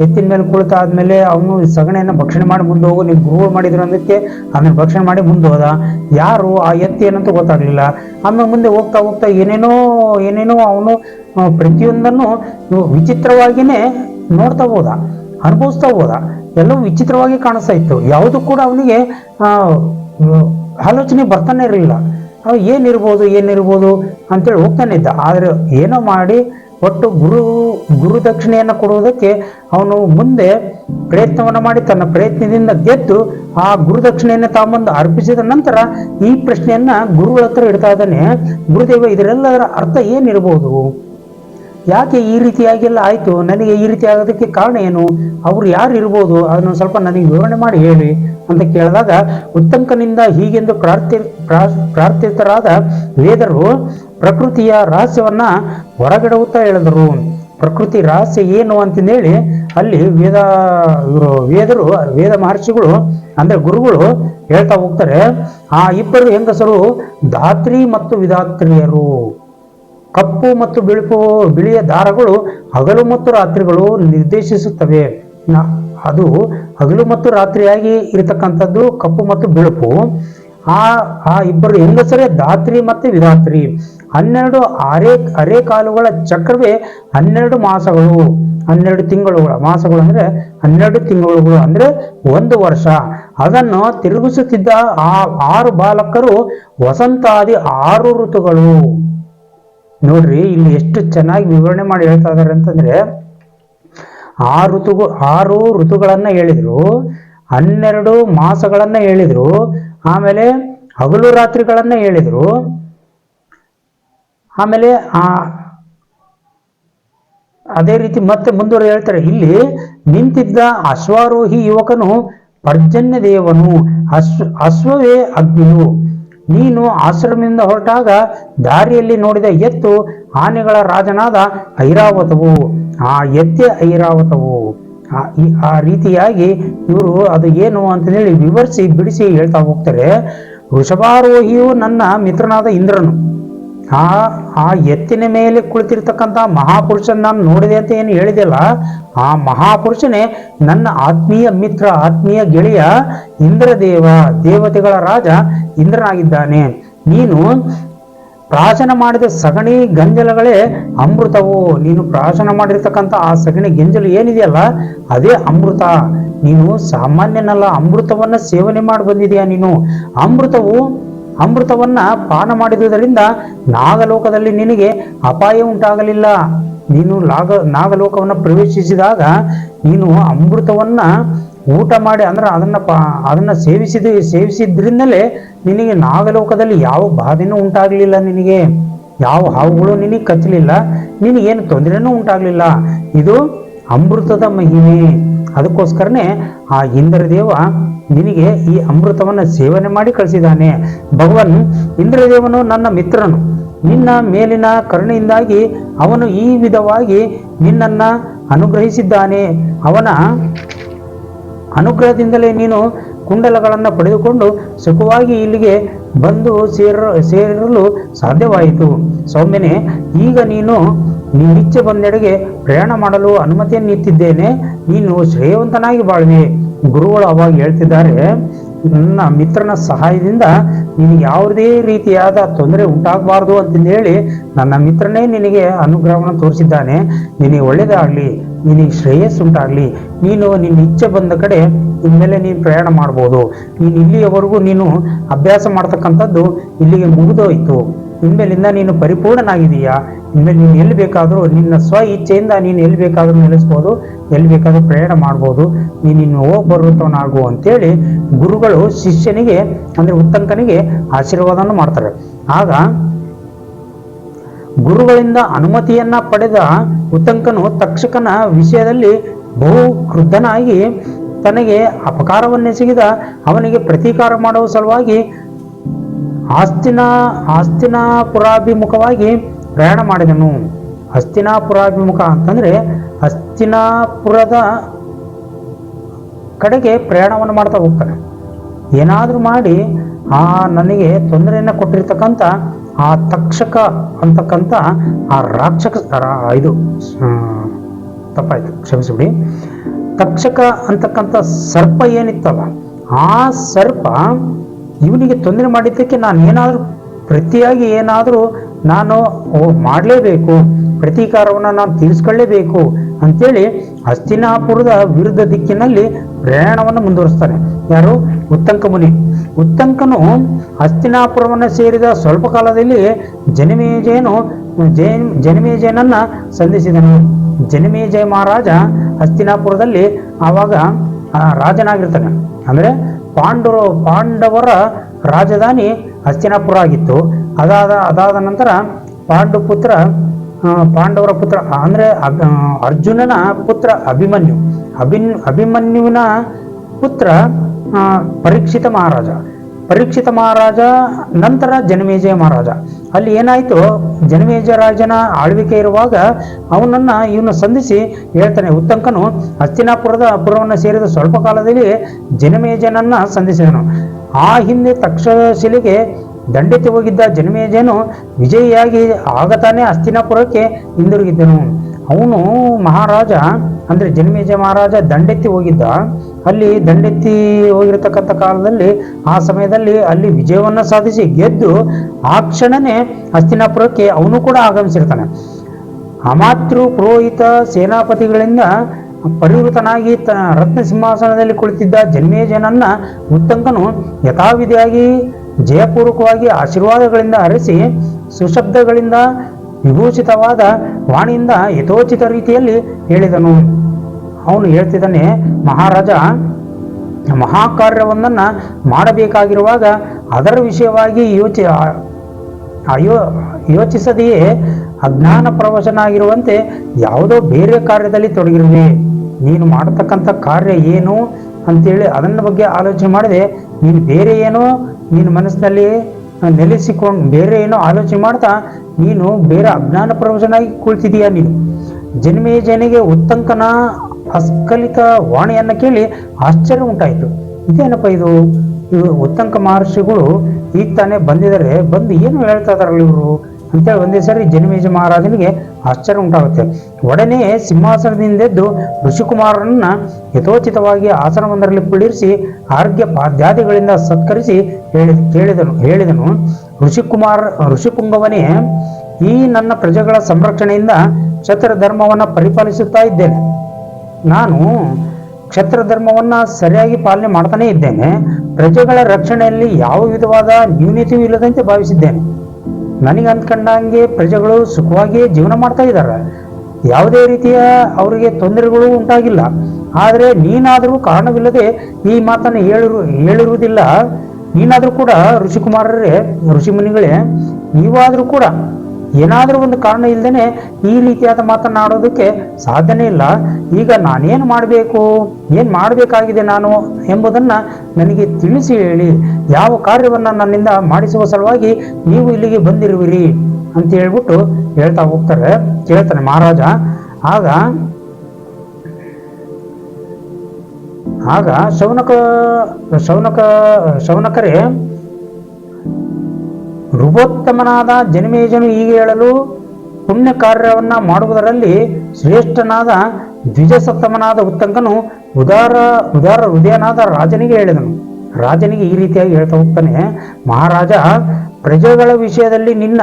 S2: ಎತ್ತಿನ ಮೇಲೆ ಕುಳಿತಾದ್ಮೇಲೆ ಅವನು ಸಗಣಿಯನ್ನ ಭಕ್ಷಣೆ ಮಾಡಿ ಮುಂದೆ ಹೋಗು ನೀವು ಗುರುಗಳು ಮಾಡಿದ್ರು ಅಂದಕ್ಕೆ ಆಮೇಲೆ ಭಕ್ಷಣೆ ಮಾಡಿ ಮುಂದೆ ಹೋದ ಯಾರು ಆ ಎತ್ತಿ ಏನಂತ ಗೊತ್ತಾಗ್ಲಿಲ್ಲ. ಆಮೇಲೆ ಮುಂದೆ ಹೋಗ್ತಾ ಹೋಗ್ತಾ ಏನೇನೋ ಏನೇನೋ ಅವನು ಪ್ರತಿಯೊಂದನ್ನು ವಿಚಿತ್ರವಾಗಿನೇ ನೋಡ್ತಾ ಹೋದ ಅನುಭವಿಸ್ತಾ ಹೋದ. ಎಲ್ಲವೂ ವಿಚಿತ್ರವಾಗಿ ಕಾಣಿಸ್ತಾ ಇತ್ತು. ಯಾವುದು ಕೂಡ ಅವನಿಗೆ ಆಲೋಚನೆ ಬರ್ತಾನೆ ಇರಲಿಲ್ಲ. ಏನಿರ್ಬೋದು ಏನಿರ್ಬೋದು ಅಂತೇಳಿ ಹೋಗ್ತಾನೆ ಇದ್ದ. ಆದರೆ ಏನೋ ಮಾಡಿ ಒಟ್ಟು ಗುರು ಗುರು ದಕ್ಷಿಣೆಯನ್ನು ಕೊಡುವುದಕ್ಕೆ ಅವನು ಮುಂದೆ ಪ್ರಯತ್ನವನ್ನು ಮಾಡಿ ತನ್ನ ಪ್ರಯತ್ನದಿಂದ ಗೆದ್ದು ಆ ಗುರು ದಕ್ಷಿಣೆಯನ್ನು ತಾಂಬಂದು ಅರ್ಪಿಸಿದ ನಂತರ ಈ ಪ್ರಶ್ನೆಯನ್ನ ಗುರುಗಳ ಹತ್ರ ಇಡ್ತಾ ಇದ್ದಾನೆ. ಗುರುದೇವ, ಇದರೆಲ್ಲದರ ಅರ್ಥ ಏನಿರ್ಬೋದು? ಯಾಕೆ ಈ ರೀತಿಯಾಗೆಲ್ಲ ಆಯ್ತು? ನನಗೆ ಈ ರೀತಿ ಆಗೋದಕ್ಕೆ ಕಾರಣ ಏನು? ಅವ್ರು ಯಾರು ಇರ್ಬೋದು ಅದನ್ನು ಸ್ವಲ್ಪ ನನಗೆ ವಿವರಣೆ ಮಾಡಿ ಹೇಳಿ. ಅಂತ ಕೇಳಿದಾಗ ಉತ್ತಂಕನಿಂದ ಹೀಗೆಂದು ಪ್ರಾರ್ಥಿ, ಪ್ರಾ- ಪ್ರಾರ್ಥಿತರಾದ ವೇದರು ಪ್ರಕೃತಿಯ ರಹಸ್ಯವನ್ನ ಹೊರಗಿಡುತ್ತಾ ಹೇಳಿದರು. ಪ್ರಕೃತಿ ರಹಸ್ಯ ಏನು ಅಂತಂದೇಳಿ ಅಲ್ಲಿ ವೇದ ವೇದರು, ವೇದ ಮಹರ್ಷಿಗಳು ಅಂದ್ರೆ ಗುರುಗಳು ಹೇಳ್ತಾ ಹೋಗ್ತಾರೆ. ಆ ಇಬ್ಬರು ಹೆಂಗಸರು ಧಾತ್ರಿ ಮತ್ತು ವಿಧಾತ್ರಿಯರು. ಕಪ್ಪು ಮತ್ತು ಬಿಳುಪು, ಬಿಳಿಯ ದಾರಗಳು ಹಗಲು ಮತ್ತು ರಾತ್ರಿಗಳು ನಿರ್ದೇಶಿಸುತ್ತವೆ. ಅದು ಹಗಲು ಮತ್ತು ರಾತ್ರಿಯಾಗಿ ಇರತಕ್ಕಂಥದ್ದು ಕಪ್ಪು ಮತ್ತು ಬಿಳುಪು. ಆ ಆ ಇಬ್ಬರು ಹೆಂಗಸರೇ ಧಾತ್ರಿ ಮತ್ತು ವಿಧಾತ್ರಿ. ಹನ್ನೆರಡು ಅರೆ ಅರೆ ಕಾಲುಗಳ ಚಕ್ರವೇ ಹನ್ನೆರಡು ಮಾಸಗಳು, ಹನ್ನೆರಡು ತಿಂಗಳುಗಳ. ಮಾಸಗಳು ಅಂದ್ರೆ ಹನ್ನೆರಡು ತಿಂಗಳುಗಳು ಅಂದ್ರೆ ಒಂದು ವರ್ಷ. ಅದನ್ನು ತಿರುಗಿಸುತ್ತಿದ್ದ ಆ ಆರು ಬಾಲಕರು ವಸಂತಾದಿ ಆರು ಋತುಗಳು. ನೋಡ್ರಿ, ಇಲ್ಲಿ ಎಷ್ಟು ಚೆನ್ನಾಗಿ ವಿವರಣೆ ಮಾಡಿ ಹೇಳ್ತಾ ಇದ್ದಾರೆ ಅಂತಂದ್ರೆ ಆ ಋತುಗು ಆರು ಋತುಗಳನ್ನ ಹೇಳಿದ್ರು, ಹನ್ನೆರಡು ಮಾಸಗಳನ್ನ ಹೇಳಿದ್ರು, ಆಮೇಲೆ ಹಗಲು ರಾತ್ರಿಗಳನ್ನ ಹೇಳಿದ್ರು, ಆಮೇಲೆ ಆ, ಅದೇ ರೀತಿ ಮತ್ತೆ ಮುಂದುವರೆ ಹೇಳ್ತಾರೆ, ಇಲ್ಲಿ ನಿಂತಿದ್ದ ಅಶ್ವಾರೋಹಿ ಯುವಕನು ಪರ್ಜನ್ಯ ದೇವನು, ಅಶ್ವ, ಅಶ್ವವೇ ಅಗ್ನಿಯು. ನೀನು ಆಶ್ರಮದಿಂದ ಹೊರಟಾಗ ದಾರಿಯಲ್ಲಿ ನೋಡಿದ ಎತ್ತು ಆನೆಗಳ ರಾಜನಾದ ಐರಾವತವು. ಆ ಎತ್ತೆ ಐರಾವತವು. ಆ ರೀತಿಯಾಗಿ ಇವರು ಅದು ಏನು ಅಂತ ಹೇಳಿ ವಿವರಿಸಿ ಬಿಡಿಸಿ ಹೇಳ್ತಾ ಹೋಗ್ತಾರೆ. ವೃಷಭಾರೋಹಿಯು ನನ್ನ ಮಿತ್ರನಾದ ಇಂದ್ರನು. ಆ ಆ ಎತ್ತಿನ ಮೇಲೆ ಕುಳಿತಿರ್ತಕ್ಕಂಥ ಮಹಾಪುರುಷನ ನಾನು ನೋಡಿದೆ ಅಂತ ಏನು ಹೇಳಿದೆಲ್ಲ ಆ ಮಹಾಪುರುಷನೇ ನನ್ನ ಆತ್ಮೀಯ ಮಿತ್ರ, ಆತ್ಮೀಯ ಗೆಳೆಯ ಇಂದ್ರದೇವ, ದೇವತೆಗಳ ರಾಜ ಇಂದ್ರನಾಗಿದ್ದಾನೆ. ನೀನು ಪ್ರಾಶನ ಮಾಡಿದ ಸಗಣಿ ಗಂಜಲಗಳೇ ಅಮೃತವು? ನೀನು ಪ್ರಾಶನ ಮಾಡಿರ್ತಕ್ಕಂಥ ಆ ಸಗಣಿ ಗಂಜಲು ಏನಿದೆಯಲ್ಲ, ಅದೇ ಅಮೃತ. ನೀನು ಸಾಮಾನ್ಯನಲ್ಲ, ಅಮೃತವನ್ನ ಸೇವನೆ ಮಾಡಿ ಬಂದಿದೆಯಾ ನೀನು. ಅಮೃತವು ಅಮೃತವನ್ನ ಪಾನ ಮಾಡಿದುದರಿಂದ ನಾಗಲೋಕದಲ್ಲಿ ನಿನಗೆ ಅಪಾಯ ಉಂಟಾಗಲಿಲ್ಲ. ನೀನು ಲಾಗ, ನಾಗಲೋಕವನ್ನ ಪ್ರವೇಶಿಸಿದಾಗ ನೀನು ಅಮೃತವನ್ನ ಊಟ ಮಾಡಿ ಅಂದ್ರೆ ಅದನ್ನ ಪಾ, ಅದನ್ನ ಸೇವಿಸಿದ, ಸೇವಿಸಿದ್ರಿಂದಲೇ ನಿನಗೆ ನಾಗಲೋಕದಲ್ಲಿ ಯಾವ ಬಾಧೆನೂ ಉಂಟಾಗಲಿಲ್ಲ ನಿನಗೆ. ಯಾವ ಹಾವುಗಳು ನಿನಗೆ ಕಚ್ಚಲಿಲ್ಲ. ನಿನಗೇನು ತೊಂದರೆನೂ ಉಂಟಾಗಲಿಲ್ಲ. ಇದು ಅಮೃತದ ಮಹಿಮೆ. ಅದಕ್ಕೋಸ್ಕರನೇ ಆ ಇಂದ್ರದೇವ ನಿನಗೆ ಈ ಅಮೃತವನ್ನು ಸೇವನೆ ಮಾಡಿ ಕಳಿಸಿದ್ದಾನೆ. ಭಗವನ್, ಇಂದ್ರದೇವನು ನನ್ನ ಮಿತ್ರನು. ನಿನ್ನ ಮೇಲಿನ ಕರುಣೆಯಿಂದಾಗಿ ಅವನು ಈ ವಿಧವಾಗಿ ನಿನ್ನನ್ನ ಅನುಗ್ರಹಿಸಿದ್ದಾನೆ. ಅವನ ಅನುಗ್ರಹದಿಂದಲೇ ನೀನು ಕುಂಡಲಗಳನ್ನು ಪಡೆದುಕೊಂಡು ಸುಖವಾಗಿ ಇಲ್ಲಿಗೆ ಬಂದು ಸೇರ, ಸೇರಲು ಸಾಧ್ಯವಾಯಿತು. ಸೌಮ್ಯನೇ, ಈಗ ನೀನು ನಿನ್ನಿಚ್ಛೆ ಬಂದೆಡೆಗೆ ಪ್ರಯಾಣ ಮಾಡಲು ಅನುಮತಿಯನ್ನು ನೀತ್ತಿದ್ದೇನೆ ನೀನು ಶ್ರೇಯವಂತನಾಗಿ ಬಾಳ್ವೆ. ಗುರುಗಳು ಅವಾಗ ಹೇಳ್ತಿದ್ದಾರೆ, ನನ್ನ ಮಿತ್ರನ ಸಹಾಯದಿಂದ ನಿನಗೆ ಯಾವುದೇ ರೀತಿಯಾದ ತೊಂದರೆ ಉಂಟಾಗಬಾರ್ದು ಅಂತಂದು ಹೇಳಿ ನನ್ನ ಮಿತ್ರನೇ ನಿನಗೆ ಅನುಗ್ರಹವನ್ನು ತೋರಿಸಿದ್ದಾನೆ. ನಿನಗೆ ಒಳ್ಳೆಯದಾಗಲಿ, ನಿನಗೆ ಶ್ರೇಯಸ್ಸು ಉಂಟಾಗಲಿ. ನೀನು ನಿನ್ನ ಇಚ್ಛೆ ಬಂದ ಕಡೆ ಇನ್ಮೇಲೆ ನೀನು ಪ್ರಯಾಣ ಮಾಡ್ಬೋದು. ನೀನು ಇಲ್ಲಿಯವರೆಗೂ ನೀನು ಅಭ್ಯಾಸ ಮಾಡ್ತಕ್ಕಂಥದ್ದು ಇಲ್ಲಿಗೆ ಮುಗಿದೋಯ್ತು. ಇನ್ಮೇಲಿಂದ ನೀನು ಪರಿಪೂರ್ಣನಾಗಿದೀಯಾ ಇನ್ಮೇಲೆ ನೀನು ಎಲ್ಲಿ ಬೇಕಾದರೂ ನಿನ್ನ ಸ್ವ ಇಚ್ಛೆಯಿಂದ ನೀನು ಎಲ್ಲಿ ಬೇಕಾದರೂ ನೆಲೆಸ್ಬೋದು, ಎಲ್ಲಿ ಬೇಕಾದರೂ ಪ್ರಯಾಣ ಮಾಡ್ಬೋದು, ನೀನು ಇನ್ನು ಹೋಗಿ ಬರುತ್ತವನಾಗು ಅಂತೇಳಿ ಗುರುಗಳು ಶಿಷ್ಯನಿಗೆ, ಅಂದರೆ ಉತ್ತಂಕನಿಗೆ ಆಶೀರ್ವಾದವನ್ನು ಮಾಡ್ತಾರೆ. ಆಗ ಗುರುಗಳಿಂದ ಅನುಮತಿಯನ್ನ ಪಡೆದ ಉತ್ತಂಕನು ತಕ್ಷಕನ ವಿಷಯದಲ್ಲಿ ಬಹು ಕ್ರುದ್ಧನಾಗಿ ತನಗೆ ಅಪಕಾರವನ್ನೆಸಗಿದ, ಅವನಿಗೆ ಪ್ರತೀಕಾರ ಮಾಡುವ ಸಲುವಾಗಿ ಆಸ್ತಿನ, ಆಸ್ತಿನಾಪುರಾಭಿಮುಖವಾಗಿ ಪ್ರಯಾಣ ಮಾಡಿದನು. ಹಸ್ತಿನಾಪುರಾಭಿಮುಖ ಅಂತಂದ್ರೆ ಹಸ್ತಿನಾಪುರದ ಕಡೆಗೆ ಪ್ರಯಾಣವನ್ನು ಮಾಡ್ತಾ ಹೋಗ್ತಾನೆ. ಏನಾದರೂ ಮಾಡಿ ಆ ನನಗೆ ತೊಂದರೆಯನ್ನು ಕೊಟ್ಟಿರ್ತಕ್ಕಂಥ ಆ ತಕ್ಷಕ ಅಂತಕ್ಕಂಥ ಆ ರಾಕ್ಷಕ ಇದು ತಪ್ಪಾಯ್ತು ಕ್ಷಮಿಸಿಬಿಡಿ ತಕ್ಷಕ ಅಂತಕ್ಕಂಥ ಸರ್ಪ ಏನಿತ್ತಲ್ಲ, ಆ ಸರ್ಪ ಇವನಿಗೆ ತೊಂದರೆ ಮಾಡಿದ್ದಕ್ಕೆ ನಾನು ಏನಾದರೂ ಪ್ರತಿಯಾಗಿ ಏನಾದರೂ ನಾನು ಮಾಡಲೇಬೇಕು, ಪ್ರತೀಕಾರವನ್ನು ನಾನು ತೀರಿಸ್ಕೊಳ್ಳೇಬೇಕು ಅಂತೇಳಿ ಹಸ್ತಿನಾಪುರದ ವಿರುದ್ಧ ದಿಕ್ಕಿನಲ್ಲಿ ಪ್ರಯಾಣವನ್ನು ಮುಂದುವರಿಸ್ತಾನೆ. ಯಾರು? ಉತ್ತಂಕ ಮುನಿ. ಉತ್ತಂಕನು ಹಸ್ತಿನಾಪುರವನ್ನು ಸೇರಿದ ಸ್ವಲ್ಪ ಕಾಲದಲ್ಲಿ ಜನಮೇಜಯನು ಜೈನ್ ಜನಮೇಜಯನನ್ನು ಸಂಧಿಸಿದನು. ಜನಮೇಜಯ ಮಹಾರಾಜ ಹಸ್ತಿನಾಪುರದಲ್ಲಿ ಆವಾಗ ರಾಜನಾಗಿರ್ತಾನೆ. ಅಂದರೆ ಪಾಂಡವರು ಪಾಂಡವರ ರಾಜಧಾನಿ ಹಸ್ತಿನಾಪುರ ಆಗಿತ್ತು ಅದಾದ ಅದಾದ ನಂತರ ಪಾಂಡು ಪುತ್ರ ಪಾಂಡವರ ಪುತ್ರ, ಅಂದರೆ ಅರ್ಜುನನ ಪುತ್ರ ಅಭಿಮನ್ಯು. ಅಭಿನ್, ಅಭಿಮನ್ಯುವಿನ ಪುತ್ರ ಪರೀಕ್ಷಿತ ಮಹಾರಾಜ. ಪರೀಕ್ಷಿತ ಮಹಾರಾಜ, ನಂತರ ಜನಮೇಜಯ ಮಹಾರಾಜ. ಅಲ್ಲಿ ಏನಾಯಿತು? ಜನಮೇಜಯ ರಾಜನ ಆಳ್ವಿಕೆ ಇರುವಾಗ ಅವನನ್ನ ಇವನು ಸಂಧಿಸಿ ಹೇಳ್ತಾನೆ, ಉತ್ತಂಕನು, ಹಸ್ತಿನಾಪುರದ ಪುರವನ್ನು ಸೇರಿದ ಸ್ವಲ್ಪ ಕಾಲದಲ್ಲಿ ಜನಮೇಜನನ್ನು ಸಂಧಿಸಿದನು. ಆ ಹಿಂದೆ ತಕ್ಷಶಿಲೆಗೆ ದಂಡೆತ್ತಿ ಹೋಗಿದ್ದ ಜನಮೇಜನು ವಿಜಯಿಯಾಗಿ ಆಗತಾನೆ ಹಸ್ತಿನಾಪುರಕ್ಕೆ ಹಿಂದಿರುಗಿದ್ದನು. ಅವನು ಮಹಾರಾಜ, ಅಂದ್ರೆ ಜನಮೇಜ ಮಹಾರಾಜ ದಂಡೆತ್ತಿ ಹೋಗಿದ್ದ. ಅಲ್ಲಿ ದಂಡೆತ್ತಿ ಹೋಗಿರತಕ್ಕಂಥ ಕಾಲದಲ್ಲಿ ಆ ಸಮಯದಲ್ಲಿ ಅಲ್ಲಿ ವಿಜಯವನ್ನು ಸಾಧಿಸಿ ಗೆದ್ದು ಆ ಕ್ಷಣನೇ ಹಸ್ತಿನಾಪುರಕ್ಕೆ ಅವನು ಕೂಡ ಆಗಮಿಸಿರ್ತಾನೆ. ಅಮಾತೃ ಪುರೋಹಿತ ಸೇನಾಪತಿಗಳಿಂದ ಪರಿವೃತನಾಗಿ ತ ರತ್ನ ಸಿಂಹಾಸನದಲ್ಲಿ ಕುಳಿತಿದ್ದ ಜನ್ಮೇಜನನ್ನ ಉತ್ತಂಕನು ಯಥಾವಿಧಿಯಾಗಿ ಜಯಪೂರ್ವಕವಾಗಿ ಆಶೀರ್ವಾದಗಳಿಂದ ಹರಿಸಿ ಸುಶಬ್ದಗಳಿಂದ ವಿಭೂಷಿತವಾದ ವಾಣಿಯಿಂದ ಯಥೋಚಿತ ರೀತಿಯಲ್ಲಿ ಹೇಳಿದನು. ಅವನು ಹೇಳ್ತಿದ್ದಾನೆ, ಮಹಾರಾಜ, ಮಹಾಕಾರ್ಯವೊಂದನ್ನು ಮಾಡಬೇಕಾಗಿರುವಾಗ ಅದರ ವಿಷಯವಾಗಿ ಯೋಚಿ ಅಯೋ, ಯೋಚಿಸದೆಯೇ ಅಜ್ಞಾನ ಪ್ರವಶನಾಗಿರುವಂತೆ ಯಾವುದೋ ಬೇರೆ ಕಾರ್ಯದಲ್ಲಿ ತೊಡಗಿರುವೆ. ನೀನು ಮಾಡತಕ್ಕಂಥ ಕಾರ್ಯ ಏನು? ಅಂತೇಳಿ ಅದನ್ನ ಬಗ್ಗೆ ಆಲೋಚನೆ ಮಾಡಿದೆ, ನೀನು ಬೇರೆ ಏನೋ ನಿನ್ನ ಮನಸ್ಸಿನಲ್ಲಿ ನೆಲೆಸಿಕೊಂಡು ಬೇರೆ ಏನೋ ಆಲೋಚನೆ ಮಾಡ್ತಾ ನೀನು ಬೇರೆ ಅಜ್ಞಾನ ಪ್ರವಚನಾಗಿ ಕುಳಿತಿದೀಯ ನೀನು? ಜನ್ಮೇಜನಿಗೆ ಉತ್ತಂಕನ ಅಸ್ಖಲಿತ ವಾಣಿಯನ್ನು ಕೇಳಿ ಆಶ್ಚರ್ಯ ಉಂಟಾಯಿತು. ಇದೇನಪ್ಪ ಇದು? ಇವರು ಉತ್ತಂಕ ಮಹರ್ಷಿಗಳು ಈಗ ತಾನೇ ಬಂದಿದ್ದಾರೆ, ಬಂದು ಏನು ಹೇಳ್ತಾ ಇದಾರಲ್ಲ ಇವರು? ಅಂತೇಳಿ ಒಂದೇ ಸರಿ ಜನಮೇಜ ಮಹಾರಾಜನಿಗೆ ಆಶ್ಚರ್ಯ ಉಂಟಾಗುತ್ತೆ. ಒಡನೆ ಸಿಂಹಾಸನದಿಂದೆದ್ದು ಋಷಿಕುಮಾರನನ್ನ ಯಥೋಚಿತವಾಗಿ ಆಸನವೊಂದರಲ್ಲಿ ಕುಳ್ಳಿರಿಸಿ ಆರೋಗ್ಯ ಪಾದ್ಯಾದಿಗಳಿಂದ ಸತ್ಕರಿಸಿ ಹೇಳಿ, ಕೇಳಿದನು, ಹೇಳಿದನು. ಋಷಿಕುಮಾರ್ ಋಷಿಪುಂಗವನೇ ಈ ನನ್ನ ಪ್ರಜೆಗಳ ಸಂರಕ್ಷಣೆಯಿಂದ ಕ್ಷತ್ರ ಧರ್ಮವನ್ನು ಪರಿಪಾಲಿಸುತ್ತಾ ಇದ್ದೇನೆ. ನಾನು ಕ್ಷತ್ರ ಧರ್ಮವನ್ನ ಸರಿಯಾಗಿ ಪಾಲನೆ ಮಾಡ್ತಾನೆ ಇದ್ದೇನೆ. ಪ್ರಜೆಗಳ ರಕ್ಷಣೆಯಲ್ಲಿ ಯಾವ ವಿಧವಾದ ನ್ಯೂನತೆಯೂ ಇಲ್ಲದಂತೆ ಭಾವಿಸಿದ್ದೇನೆ. ನನಗೆ ಅಂದ್ಕೊಂಡಂಗೆ ಪ್ರಜೆಗಳು ಸುಖವಾಗಿ ಜೀವನ ಮಾಡ್ತಾ ಇದ್ದಾರೆ. ಯಾವುದೇ ರೀತಿಯ ಅವರಿಗೆ ತೊಂದರೆಗಳು ಉಂಟಾಗಿಲ್ಲ. ಆದರೆ ನೀನಾದರೂ ಕಾರಣವಿಲ್ಲದೆ ಈ ಮಾತನ್ನು ಹೇಳಿರು, ಹೇಳಿರುವುದಿಲ್ಲ. ನೀನಾದರೂ ಕೂಡ ಋಷಿಕುಮಾರರೇ ಋಷಿಮುನಿಗಳೇ ನೀವಾದರೂ ಕೂಡ ಏನಾದರೂ ಒಂದು ಕಾರಣ ಇಲ್ಲದೇನೆ ಈ ರೀತಿಯಾದ ಮಾತನಾಡೋದಕ್ಕೆ ಸಾಧ್ಯನೇ ಇಲ್ಲ. ಈಗ ನಾನೇನು ಮಾಡಬೇಕು? ಏನು ಮಾಡಬೇಕಾಗಿದೆ ನಾನು ಎಂಬುದನ್ನು ನನಗೆ ತಿಳಿಸಿ ಹೇಳಿ. ಯಾವ ಕಾರ್ಯವನ್ನು ನನ್ನಿಂದ ಮಾಡಿಸುವ ಸಲುವಾಗಿ ನೀವು ಇಲ್ಲಿಗೆ ಬಂದಿರುವಿರಿ ಅಂತ ಹೇಳ್ಬಿಟ್ಟು ಹೇಳ್ತಾ ಹೋಗ್ತಾರೆ ಕೇಳ್ತಾನೆ ಮಹಾರಾಜ. ಆಗ ಆಗ ಶೌನಕ ಶೌನಕ, ಶೌನಕರೇ ಋಬೋತ್ತಮನಾದ ಜನಮೇಜನು ಹೀಗೆ ಹೇಳಲು ಪುಣ್ಯ ಕಾರ್ಯವನ್ನ ಮಾಡುವುದರಲ್ಲಿ ಶ್ರೇಷ್ಠನಾದ ದ್ವಿಜಸತ್ತಮನಾದ ಉತ್ತಂಕನು ಉದಾರ ಉದಾರ ಹೃದಯನಾದ ರಾಜನಿಗೆ ಹೇಳಿದನು. ರಾಜನಿಗೆ ಈ ರೀತಿಯಾಗಿ ಹೇಳ್ತಾ ಹೋಗ್ತಾನೆ, ಮಹಾರಾಜ, ಪ್ರಜೆಗಳ ವಿಷಯದಲ್ಲಿ ನಿನ್ನ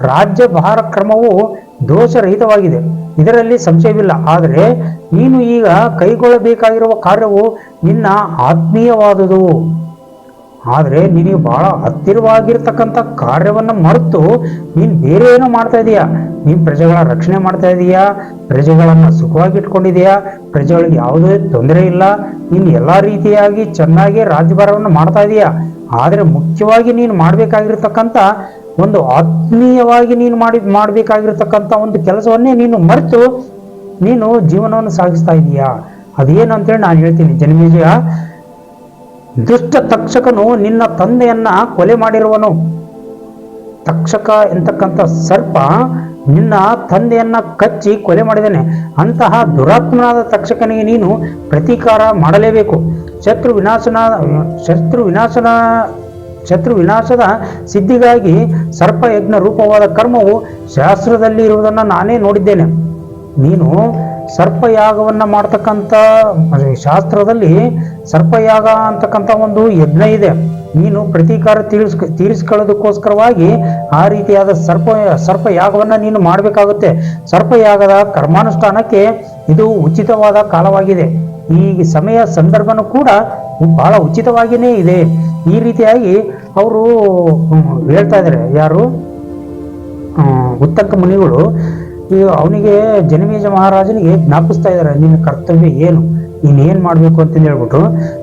S2: ರಾಜ್ಯ ಭಾರ ಕ್ರಮವು ದೋಷರಹಿತವಾಗಿದೆ. ಇದರಲ್ಲಿ ಸಂಶಯವಿಲ್ಲ. ಆದರೆ ನೀನು ಈಗ ಕೈಗೊಳ್ಳಬೇಕಾಗಿರುವ ಕಾರ್ಯವು ನಿನ್ನ ಆತ್ಮೀಯವಾದುದು. ಆದರೆ ನಿನಗೆ ಬಹಳ ಹತ್ತಿರವಾಗಿರ್ತಕ್ಕಂಥ ಕಾರ್ಯವನ್ನು ಮರೆತು ನೀನು ಬೇರೆ ಏನೋ ಮಾಡ್ತಾ ಇದೀಯಾ? ನೀನು ಪ್ರಜೆಗಳ ರಕ್ಷಣೆ ಮಾಡ್ತಾ ಇದೀಯಾ? ಪ್ರಜೆಗಳನ್ನು ಸುಖವಾಗಿ ಇಟ್ಕೊಂಡಿದೀಯಾ ಪ್ರಜೆಗಳಿಗೆ ಯಾವುದೇ ತೊಂದರೆ ಇಲ್ಲ? ನೀನು ಎಲ್ಲ ರೀತಿಯಾಗಿ ಚೆನ್ನಾಗಿ ರಾಜ್ಯಭಾರವನ್ನು ಮಾಡ್ತಾ ಇದೀಯಾ? ಆದರೆ ಮುಖ್ಯವಾಗಿ ನೀನು ಮಾಡಬೇಕಾಗಿರ್ತಕ್ಕಂಥ ಒಂದು ಆತ್ಮೀಯವಾಗಿ ನೀನು ಮಾಡಿ, ಮಾಡಬೇಕಾಗಿರ್ತಕ್ಕಂಥ ಒಂದು ಕೆಲಸವನ್ನೇ ನೀನು ಮರೆತು ನೀನು ಜೀವನವನ್ನು ಸಾಗಿಸ್ತಾ ಇದೀಯಾ? ಅದೇನು ಅಂತೇಳಿ ನಾನು ಹೇಳ್ತೀನಿ. ಜನ್ಮೇಜಯ ದುಷ್ಟ ತಕ್ಷಕನು ನಿನ್ನ ತಂದೆಯನ್ನ ಕೊಲೆ ಮಾಡಿರುವನು. ತಕ್ಷಕ ಎಂತಕ್ಕಂಥ ಸರ್ಪ ನಿನ್ನ ತಂದೆಯನ್ನ ಕಚ್ಚಿ ಕೊಲೆ ಮಾಡಿದ್ದಾನೆ. ಅಂತಹ ದುರಾತ್ಮನಾದ ತಕ್ಷಕನಿಗೆ ನೀನು ಪ್ರತೀಕಾರ ಮಾಡಲೇಬೇಕು. ಶತ್ರು ವಿನಾಶನ ಶತ್ರು ವಿನಾಶನ, ಶತ್ರು ವಿನಾಶದ ಸಿದ್ಧಿಗಾಗಿ ಸರ್ಪಯಜ್ಞ ರೂಪವಾದ ಕರ್ಮವು ಶಾಸ್ತ್ರದಲ್ಲಿ ಇರುವುದನ್ನು ನಾನೇ ನೋಡಿದ್ದೇನೆ. ನೀನು ಸರ್ಪಯಾಗವನ್ನ ಮಾಡ್ತಕ್ಕಂಥ ಶಾಸ್ತ್ರದಲ್ಲಿ ಸರ್ಪಯಾಗ ಅಂತಕ್ಕಂಥ ಒಂದು ಯಜ್ಞ ಇದೆ. ನೀನು ಪ್ರತೀಕಾರ ತೀರಿಸ್, ತೀರಿಸ್ಕೊಳ್ಳೋದಕ್ಕೋಸ್ಕರವಾಗಿ ಆ ರೀತಿಯಾದ ಸರ್ಪ, ಸರ್ಪಯಾಗವನ್ನು ನೀನು ಮಾಡಬೇಕಾಗುತ್ತೆ. ಸರ್ಪಯಾಗದ ಕರ್ಮಾನುಷ್ಠಾನಕ್ಕೆ ಇದು ಉಚಿತವಾದ ಕಾಲವಾಗಿದೆ. ಈ ಸಮಯ ಸಂದರ್ಭನೂ ಕೂಡ ಬಹಳ ಉಚಿತವಾಗಿಯೇ ಇದೆ. ಈ ರೀತಿಯಾಗಿ ಅವರು ಹೇಳ್ತಾ ಇದ್ದಾರೆ. ಯಾರು? ಉತ್ತಂಕ ಮುನಿಗಳು ಈ ಅವನಿಗೆ ಜನಮೇಜ ಮಹಾರಾಜನಿಗೆ ಜ್ಞಾಪಿಸ್ತಾ ಇದ್ದಾರೆ, ನಿನ್ನ ಕರ್ತವ್ಯ ಏನು? ನೀನ್ ಏನ್ ಮಾಡ್ಬೇಕು ಅಂತ ಹೇಳ್ಬಿಟ್ಟು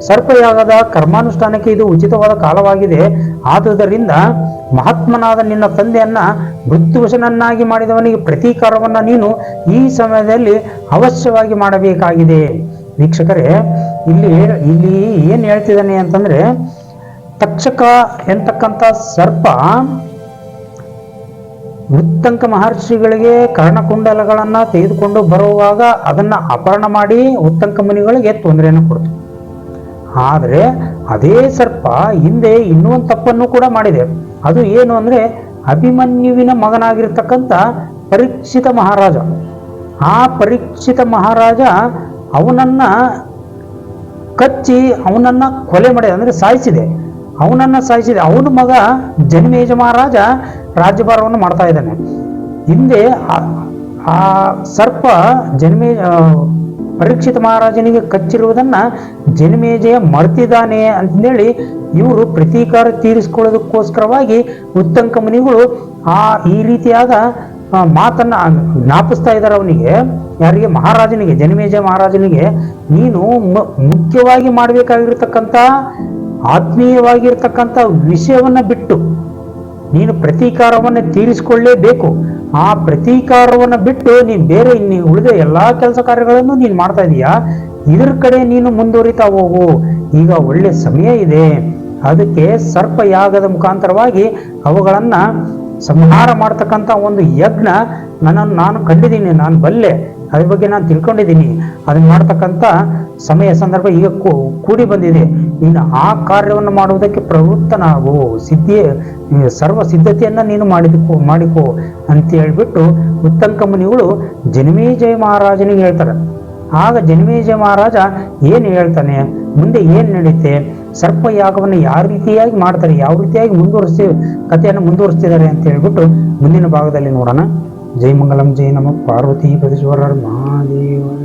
S2: ಸರ್ಪಯಾಗದ ಕರ್ಮಾನುಷ್ಠಾನಕ್ಕೆ ಇದು ಉಚಿತವಾದ ಕಾಲವಾಗಿದೆ, ಆದುದರಿಂದ ಮಹಾತ್ಮನಾದ ನಿನ್ನ ತಂದೆಯನ್ನ ಮೃತ್ಯುವಶನನ್ನಾಗಿ ಮಾಡಿದವನಿಗೆ ಪ್ರತೀಕಾರವನ್ನ ನೀನು ಈ ಸಮಯದಲ್ಲಿ ಅವಶ್ಯವಾಗಿ ಮಾಡಬೇಕಾಗಿದೆ. ವೀಕ್ಷಕರೇ, ಇಲ್ಲಿ ಇಲ್ಲಿ ಏನ್ ಹೇಳ್ತಿದ್ದಾನೆ ಅಂತಂದ್ರೆ, ತಕ್ಷಕ ಎಂತಕ್ಕಂಥ ಸರ್ಪ ಉತ್ತಂಕ ಮಹರ್ಷಿಗಳಿಗೆ ಕರ್ಣಕುಂಡಲಗಳನ್ನ ತೆಗೆದುಕೊಂಡು ಬರುವಾಗ ಅದನ್ನ ಅಪಹರಣ ಮಾಡಿ ಉತ್ತಂಕ ಮುನಿಗಳಿಗೆ ತೊಂದರೆಯನ್ನು ಕೊಡ್ತು. ಆದರೆ ಅದೇ ಸರ್ಪ ಹಿಂದೆ ಇನ್ನೂ ಒಂದು ತಪ್ಪನ್ನು ಕೂಡ ಮಾಡಿದೆ. ಅದು ಏನು ಅಂದ್ರೆ ಅಭಿಮನ್ಯುವಿನ ಮಗನಾಗಿರ್ತಕ್ಕಂಥ ಪರೀಕ್ಷಿತ ಮಹಾರಾಜ. ಆ ಪರೀಕ್ಷಿತ ಮಹಾರಾಜ ಅವನನ್ನ ಕಚ್ಚಿ ಅವನನ್ನ ಕೊಲೆ ಮಾಡಿದೆ ಅಂದ್ರೆ ಸಾಯಿಸಿದೆ. ಅವನನ್ನ ಸಾಯಿಸಿದೆ. ಅವನ ಮಗ ಜನ್ಮೇಜ ಮಹಾರಾಜ ರಾಜ್ಯಭಾರವನ್ನು ಮಾಡ್ತಾ ಇದ್ದಾನೆ. ಹಿಂದೆ ಆ- ಸರ್ಪ ಜನ್ಮೇ ಪರೀಕ್ಷಿತ ಮಹಾರಾಜನಿಗೆ ಕಚ್ಚಿರುವುದನ್ನ ಜನ್ಮೇಜಯ ಮರ್ತಿದ್ದಾನೆ ಅಂತಂದೇಳಿ ಇವರು ಪ್ರತೀಕಾರ ತೀರಿಸಿಕೊಳ್ಳೋದಕ್ಕೋಸ್ಕರವಾಗಿ ಉತ್ತಂಕ ಮುನಿಗಳು ಆ, ಈ ರೀತಿಯಾದ ಮಾತನ್ನ ಜ್ಞಾಪಿಸ್ತಾ ಇದ್ದಾರೆ ಅವನಿಗೆ. ಯಾರಿಗೆ? ಮಹಾರಾಜನಿಗೆ, ಜನ್ಮೇಜಯ ಮಹಾರಾಜನಿಗೆ. ನೀನು ಮುಖ್ಯವಾಗಿ ಮಾಡಬೇಕಾಗಿರ್ತಕ್ಕಂಥ, ಆತ್ಮೀಯವಾಗಿರ್ತಕ್ಕಂಥ ವಿಷಯವನ್ನ ಬಿಟ್ಟು ನೀನು ಪ್ರತೀಕಾರವನ್ನು ತೀರಿಸಿಕೊಳ್ಳೇಬೇಕು. ಆ ಪ್ರತೀಕಾರವನ್ನು ಬಿಟ್ಟು ನೀನು ಬೇರೆ ಇನ್ನು ಉಳಿದ ಎಲ್ಲ ಕೆಲಸ ಕಾರ್ಯಗಳನ್ನು ನೀನು ಮಾಡ್ತಾ ಇದೀಯಾ? ಇದ್ರ ಕಡೆ ನೀನು ಮುಂದುವರಿತಾ ಹೋಗು. ಈಗ ಒಳ್ಳೆ ಸಮಯ ಇದೆ. ಅದಕ್ಕೆ ಸರ್ಪ ಯಾಗದ ಮುಖಾಂತರವಾಗಿ ಅವುಗಳನ್ನು ಸಂಹಾರ ಮಾಡ್ತಕ್ಕಂಥ ಒಂದು ಯಜ್ಞ ನನ್ನನ್ನು ನಾನು ಕಂಡಿದ್ದೀನಿ. ನಾನು ಬಲ್ಲೆ. ಅದ್ರ ಬಗ್ಗೆ ನಾನು ತಿಳ್ಕೊಂಡಿದ್ದೀನಿ. ಅದನ್ನು ಮಾಡ್ತಕ್ಕಂಥ ಸಮಯ ಸಂದರ್ಭ ಈಗ ಕೂಡಿ ಬಂದಿದೆ. ನೀನು ಆ ಕಾರ್ಯವನ್ನು ಮಾಡುವುದಕ್ಕೆ ಪ್ರವೃತ್ತನಾಗು. ಸಿದ್ಧಿ ಸರ್ವ ಸಿದ್ಧತೆಯನ್ನ ನೀನು ಮಾಡಿದಕ್ಕೋ ಮಾಡಿಕೋ ಅಂತ ಹೇಳ್ಬಿಟ್ಟು ಉತ್ತಂಕ ಮುನಿಗಳು ಜನ್ಮೇಜಯ ಮಹಾರಾಜನಿಗೆ ಹೇಳ್ತಾರೆ. ಆಗ ಜನ್ಮೇಜಯ ಮಹಾರಾಜ ಏನು ಹೇಳ್ತಾನೆ? ಮುಂದೆ ಏನು ನಡೀತೆ? ಸರ್ಪ ಯಾಗವನ್ನು ಯಾವ ರೀತಿಯಾಗಿ ಮಾಡ್ತಾರೆ? ಯಾವ ರೀತಿಯಾಗಿ ಮುಂದುವರಿಸಿ, ಕಥೆಯನ್ನು ಮುಂದುವರಿಸ್ತಿದ್ದಾರೆ ಅಂತ ಹೇಳ್ಬಿಟ್ಟು ಮುಂದಿನ ಭಾಗದಲ್ಲಿ ನೋಡೋಣ. ಜೈ ಮಂಗಲಂ, ಜೈ ನಮ. ಪಾರ್ವತಿ ಪ್ರತಿಶ್ವರ ಮಹಾದೇವ.